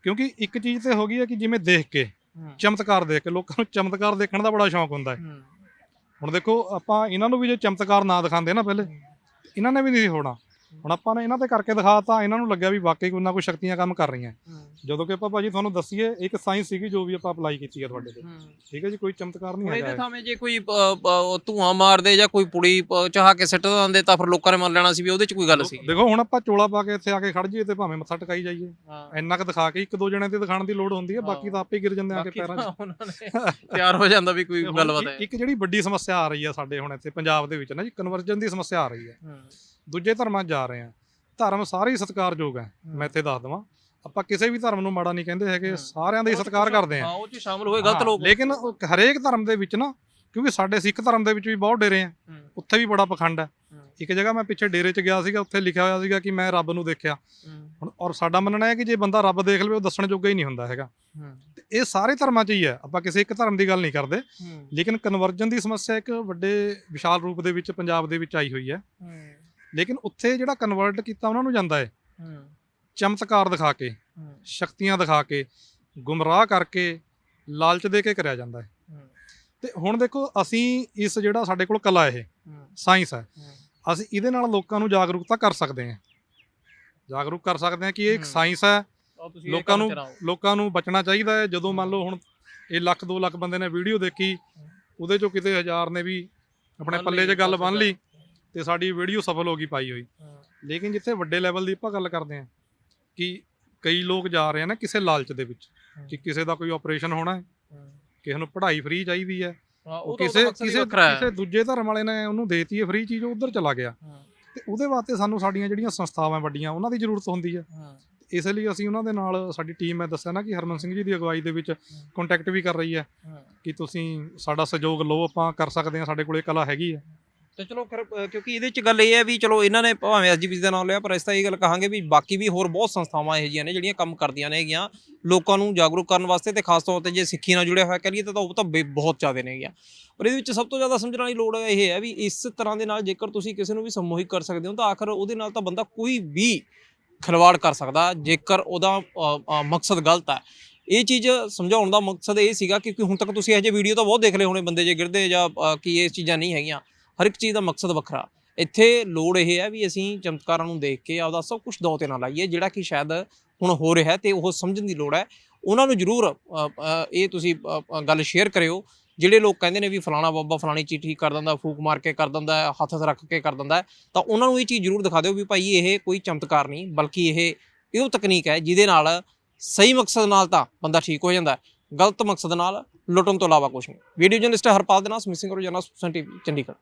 ਕਿਉਂਕਿ ਇੱਕ ਚੀਜ਼ ਤੇ ਹੋ ਗਈ ਹੈ ਕਿ ਜਿਵੇਂ ਦੇਖ ਕੇ ਚਮਤਕਾਰ ਦੇਖ ਕੇ ਲੋਕਾਂ ਨੂੰ ਚਮਤਕਾਰ ਦੇਖਣ ਦਾ ਬੜਾ ਸ਼ੌਂਕ ਹੁੰਦਾ ਹੈ। ਹੁਣ ਦੇਖੋ ਆਪਾਂ ਇਹਨਾਂ ਨੂੰ ਵੀ ਜੇ ਚਮਤਕਾਰ ਨਾ ਦਿਖਾਉਂਦੇ ਨਾ ਪਹਿਲੇ ਇਹਨਾਂ ਨੇ ਵੀ ਨਹੀਂ ਹੋਣਾ। ਹੁਣ ਆਪਾਂ ਨੇ ਇਹਨਾਂ ਤੇ ਕਰਕੇ ਦਿਖਾਤਾ ਇਹਨਾਂ ਨੂੰ ਲੱਗਿਆ ਵੀ ਵਾਕਈ ਕੋਈ ਨਾ ਕੋਈ ਸ਼ਕਤੀਆਂ ਕੰਮ ਕਰ ਰਹੀਆਂ। ਜਦੋਂ ਕਿ ਆਪਾਂ ਭਾਜੀ ਤੁਹਾਨੂੰ ਦੱਸੀਏ ਇੱਕ ਸਾਇੰਸ ਸੀਗੀ ਜੋ ਵੀ ਆਪਾਂ ਅਪਲਾਈ ਕੀਤੀ ਹੈ ਤੁਹਾਡੇ ਤੇ। ਠੀਕ ਹੈ ਜੀ ਕੋਈ ਚਮਤਕਾਰ ਨਹੀਂ ਹੁਣ ਇਹਦੇ ਹੈਗਾ ਥਾਵੇਂ ਜੇ ਕੋਈ ਧੂਆਂ ਮਾਰਦੇ ਜਾਂ ਕੋਈ ਪੁੜੀ ਚਾਹ ਕੇ ਸਿੱਟ ਦਿੰਦੇ ਤਾਂ ਫਿਰ ਲੋਕਾਂ ਨੇ ਮੰਨ ਲੈਣਾ ਸੀ ਵੀ ਉਹਦੇ 'ਚ ਕੋਈ ਗੱਲ ਸੀ ਦੇਖੋ ਹੁਣ ਆਪਾਂ ਚੋਲਾ ਪਾ ਕੇ ਇੱਥੇ ਆ ਕੇ ਖੜ ਜਾਈਏ ਤੇ ਭਾਵੇਂ ਮੱਥਾ ਟਿਕਾਈ ਜਾਈਏ। ਇੰਨਾ ਕੁ ਦਿਖਾ ਕੇ ਇੱਕ ਦੋ ਜਣੇ ਤੇ ਦਿਖਾਉਣ ਦੀ ਲੋੜ ਹੁੰਦੀ ਹੈ ਬਾਕੀ ਤਾਂ ਆਪੇ ਗਿਰ ਜਾਂਦੇ ਆ ਕੇ ਪੈਰਾਂ 'ਚ। ਤਿਆਰ ਹੋ ਜਾਂਦਾ ਵੀ ਕੋਈ ਗੱਲਬਾਤ ਹੈ। ਇੱਕ ਜਿਹੜੀ ਵੱਡੀ ਸਮੱਸਿਆ ਆ ਰਹੀ ਹੈ ਸਾਡੇ ਹੁਣ ਇੱਥੇ ਪੰਜਾਬ ਦੇ ਵਿੱਚ ਨਾ ਜੀ ਕਨਵਰਜਨ ਦੀ ਸਮੱਸਿਆ ਆ ਰਹੀ ਹੈ। ਦੂਜੇ ਧਰਮਾਂ 'ਚ ਜਾ ਰਹੇ ਆ ਧਰਮ ਸਾਰੇ ਹੀ ਸਤਿਕਾਰਯੋਗ ਹੈ ਮੈਂ ਇੱਥੇ ਦੱਸ ਦਵਾਂ ਆਪਾਂ ਕਿਸੇ ਵੀ ਧਰਮ ਨੂੰ ਮਾੜਾ ਨਹੀਂ ਕਹਿੰਦੇ ਹੈਗੇ। ਸਾਰਿਆਂ ਦਾ ਹੀ ਸਤਿਕਾਰ ਕਰਦੇ ਆ ਹਾਂ ਉਹ 'ਚ ਸ਼ਾਮਲ ਹੋਏ ਗਲਤ ਲੋਕ। ਲੇਕਿਨ ਉਹ ਹਰੇਕ ਧਰਮ ਦੇ ਵਿੱਚ ਨਾ ਕਿਉਂਕਿ ਸਾਡੇ ਸਿੱਖ ਧਰਮ ਦੇ ਵਿੱਚ ਵੀ ਬਹੁਤ ਡੇਰੇ ਆ ਉੱਥੇ ਵੀ ਬੜਾ ਪਖੰਡ ਹੈ। ਇੱਕ ਜਗ੍ਹਾ ਮੈਂ ਪਿੱਛੇ ਡੇਰੇ 'ਚ ਗਿਆ ਸੀਗਾ ਉੱਥੇ ਲਿਖਿਆ ਹੋਇਆ ਸੀਗਾ ਕਿ ਮੈਂ ਰੱਬ ਨੂੰ ਦੇਖਿਆ। ਹੁਣ ਔਰ ਸਾਡਾ ਮੰਨਣਾ ਹੈ ਕਿ ਜੇ ਬੰਦਾ ਰੱਬ ਦੇਖ ਲਵੇ ਉਹ ਦੱਸਣ ਜੋਗਾ ਹੀ ਨਹੀਂ ਹੁੰਦਾ ਹੈਗਾ। ਤੇ ਇਹ ਸਾਰੇ ਧਰਮਾਂ 'ਚ ਹੀ ਹੈ। ਆਪਾਂ ਕਿਸੇ ਇੱਕ ਧਰਮ ਦੀ ਗੱਲ ਨਹੀਂ ਕਰਦੇ। ਲੇਕਿਨ ਕਨਵਰਜਨ ਦੀ ਸਮੱਸਿਆ ਇੱਕ ਵੱਡੇ ਵਿਸ਼ਾਲ ਰੂਪ ਦੇ ਵਿੱਚ ਪੰਜਾਬ ਦੇ ਵਿੱਚ ਆਈ ਹੋਈ ਹੂੰ, ਲੇਕਿਨ ਉੱਥੇ ਜਿਹੜਾ ਕਨਵਰਟ ਕੀਤਾ ਉਹਨਾਂ ਨੂੰ ਜਾਂਦਾ ਹੈ। ਚਮਤਕਾਰ ਦਿਖਾ ਕੇ ਸ਼ਕਤੀਆਂ ਦਿਖਾ ਕੇ ਗੁੰਮਰਾਹ ਕਰਕੇ ਲਾਲਚ ਦੇ ਕੇ ਕਰਿਆ ਜਾਂਦਾ ਹੈ। ਤੇ ਹੁਣ ਦੇਖੋ ਅਸੀਂ ਇਸ ਜਿਹੜਾ ਸਾਡੇ ਕੋਲ ਕਲਾ ਇਹ ਸਾਇੰਸ ਹੈ। ਅਸੀਂ ਇਹਦੇ ਨਾਲ ਲੋਕਾਂ ਨੂੰ ਜਾਗਰੂਕਤਾ ਕਰ ਸਕਦੇ ਹਾਂ। ਜਾਗਰੂਕ ਕਰ ਸਕਦੇ ਹਾਂ ਕਿ ਇਹ ਇੱਕ। ਸਾਇੰਸ ਹੈ। ਲੋਕਾਂ ਨੂੰ। ਲੋਕਾਂ ਨੂੰ ਬਚਣਾ ਚਾਹੀਦਾ ਹੈ। ਜਦੋਂ ਮੰਨ ਲਓ ਹੁਣ ਇਹ ਲੱਖ 2 ਲੱਖ ਬੰਦੇ ਨੇ ਵੀਡੀਓ ਦੇਖੀ ਉਹਦੇ ਚੋਂ ਕਿਤੇ ਹਜ਼ਾਰ ਨੇ ਵੀ ਆਪਣੇ ਪੱਲੇ 'ਚ ਗੱਲ ਬੰਨ ਲਈ। ਤੇ ਸਾਡੀ ਵੀਡੀਓ ਸਫਲ ਹੋ ਗਈ ਪਾਈ ਹੋਈ। ਲੇਕਿਨ ਜਿੱਥੇ ਵੱਡੇ ਲੈਵਲ ਦੀ ਆਪਾਂ ਗੱਲ ਕਰਦੇ ਹਾਂ ਕਿ ਕਈ ਲੋਕ ਜਾ ਰਹੇ ਆ ਨਾ ਕਿਸੇ ਲਾਲਚ ਦੇ ਵਿੱਚ ਕਿ ਕਿਸੇ ਦਾ ਕੋਈ ਆਪਰੇਸ਼ਨ ਹੋਣਾ ਹੈ ਕਿਸੇ ਨੂੰ ਪੜ੍ਹਾਈ ਫ੍ਰੀ ਚਾਹੀਦੀ ਹੈ। ਉਹ ਕਿਸੇ ਕਿਸੇ। ਕਿਸੇ ਦੂਜੇ ਧਰਮ ਵਾਲੇ ਨੇ ਉਹਨੂੰ ਦੇਤੀ ਹੈ ਫ੍ਰੀ ਚੀਜ਼ ਉਹ ਉਧਰ ਚਲਾ ਗਿਆ। ਤੇ ਉਹਦੇ ਵਾਸਤੇ ਸਾਨੂੰ ਸਾਡੀਆਂ ਜਿਹੜੀਆਂ ਸੰਸਥਾਵਾਂ ਵੱਡੀਆਂ ਉਹਨਾਂ ਦੀ ਜ਼ਰੂਰਤ ਹੁੰਦੀ ਹੈ। ਇਸ ਲਈ ਅਸੀਂ ਉਹਨਾਂ ਦੇ ਨਾਲ ਸਾਡੀ ਟੀਮ ਮੈਂ ਦੱਸਿਆ ਨਾ ਕਿ ਹਰਮਨ ਸਿੰਘ ਜੀ ਦੀ ਅਗਵਾਈ ਦੇ ਵਿੱਚ ਕੰਟੈਕਟ ਵੀ ਕਰ ਰਹੀ ਹੈ। ਕਿ ਤੁਸੀਂ ਸਾਡਾ ਸਹਿਯੋਗ ਲਓ ਆਪਾਂ ਕਰ ਸਕਦੇ ਹਾਂ ਸਾਡੇ ਕੋਲ ਕਲਾ ਹੈਗੀ ਹੈ। ਤੇ ਚਲੋ ਫਿਰ ਅ, ਕਿਉਂਕਿ ਇਹਦੇ ਚ ਗੱਲ ਇਹ ਹੈ ਵੀ ਚਲੋ ਇਹਨਾਂ ਨੇ ਭਾਵੇਂ ਐਸਜੀਪੀਸੀ ਦਾ ਨਾਮ ਲਿਆ ਪਰ ਇਸ ਤਾਂ ਇਹ ਗੱਲ ਕਹਾਂਗੇ ਵੀ ਬਾਕੀ ਵੀ ਹੋਰ ਬਹੁਤ ਸੰਸਥਾਵਾਂ ਇਹੋ ਜਿਹੀਆਂ ਨੇ ਜਿਹੜੀਆਂ ਕੰਮ ਕਰਦੀਆਂ ਨੇ ਹੈਗੀਆਂ। ਲੋਕਾਂ ਨੂੰ ਜਾਗਰੂਕ ਕਰਨ ਵਾਸਤੇ ਤੇ ਖਾਸ ਤੌਰ ਤੇ ਜੇ ਸਿੱਖੀ ਨਾਲ ਜੁੜਿਆ ਹੋਇਆ ਕਰੀਏ ਤਾਂ ਉਹ ਤਾਂ ਬੇ- ਬਹੁਤ ਜ਼ਿਆਦਾ ਨੇ ਹੈਗੀਆਂ। ਪਰ ਇਹਦੇ ਵਿੱਚ ਸਭ ਤੋਂ ਜ਼ਿਆਦਾ ਸਮਝਣ ਵਾਲੀ ਲੋੜ ਇਹ ਹੈ ਵੀ ਇਸ ਤਰ੍ਹਾਂ ਦੇ ਨਾਲ ਜੇਕਰ ਤੁਸੀਂ ਕਿਸੇ ਨੂੰ ਵੀ ਸਮੂਹਿਕ ਕਰ ਸਕਦੇ ਹੋ ਤਾਂ ਆਖਰ ਉਹਦੇ ਨਾਲ ਤਾਂ ਬੰਦਾ ਕੋਈ ਵੀ ਖਿਲਵਾੜ ਕਰ ਸਕਦਾ ਜੇਕਰ ਉਹਦਾ ਅ, ਅ, ਮਕਸਦ ਗਲਤ ਹੈ। ਇਹ ਚੀਜ਼ ਸਮਝਾਉਣ ਦਾ ਮਕਸਦ ਇਹ ਸੀਗਾ ਕਿਉਂਕਿ ਹੁਣ ਤੱਕ ਤੁਸੀਂ ਇਹੋ ਜਿਹੇ ਵੀਡੀਓ ਤਾਂ ਬਹੁਤ ਦੇਖ ਲਏ ਹੋਣੇ ਬੰਦੇ ਜੇ ਗਿਰਦੇ ਜਾਂ ਅ, ਕੀ ਇਹ ਚੀਜ਼ਾਂ ਨਹੀਂ ਹੈਗੀਆਂ। ਹਰ ਇੱਕ ਚੀਜ਼ ਦਾ ਮਕਸਦ ਵੱਖਰਾ। ਇੱਥੇ ਲੋੜ ਇਹ ਹੈ ਵੀ ਅਸੀਂ ਚਮਤਕਾਰਾਂ ਨੂੰ ਦੇਖ ਕੇ ਆਪਦਾ ਸਭ ਕੁਝ ਦੋ ਤੇ ਨਾ ਲਾਈਏ, ਜਿਹੜਾ ਕਿ ਸ਼ਾਇਦ ਹੁਣ ਹੋ ਰਿਹਾ ਤੇ ਉਹ ਸਮਝਣ ਦੀ ਲੋੜ ਹੈ। ਉਹਨਾਂ ਨੂੰ ਜ਼ਰੂਰ ਇਹ ਤੁਸੀਂ ਗੱਲ ਸ਼ੇਅਰ ਕਰਿਓ। ਜਿਹੜੇ ਲੋਕ ਕਹਿੰਦੇ ਨੇ ਵੀ ਫਲਾਣਾ ਬਾਬਾ, ਫਲਾਣੀ ਚੀਜ਼ ਠੀਕ ਕਰ ਦਿੰਦਾ, ਫੂਕ ਮਾਰ ਕੇ ਕਰ ਦਿੰਦਾ, ਹੱਥ ਰੱਖ ਕੇ ਕਰ ਦਿੰਦਾ, ਤਾਂ ਉਹਨਾਂ ਨੂੰ ਇਹ ਚੀਜ਼ ਜ਼ਰੂਰ ਦਿਖਾ ਦਿਓ ਵੀ ਭਾਈ ਇਹ ਕੋਈ ਚਮਤਕਾਰ ਨਹੀਂ, ਬਲਕਿ ਇਹ ਇਹ ਉਹ ਤਕਨੀਕ ਹੈ ਜਿਹਦੇ ਨਾਲ ਸਹੀ ਮਕਸਦ ਨਾਲ ਤਾਂ ਬੰਦਾ ਠੀਕ ਹੋ ਜਾਂਦਾ, ਗਲਤ ਮਕਸਦ ਨਾਲ ਲੁੱਟਣ ਤੋਂ ਇਲਾਵਾ ਕੁਝ ਨਹੀਂ। ਵੀਡੀਓ ਜਰਨਲਿਸਟ ਹਰਪਾਲ ਦੇ ਨਾਲ ਸਮਿਸਿੰਗ ਕਰੋ ਜਰਨਲਿਸਟ ਟੀਵੀ ਚੰਡੀਗੜ੍ਹ।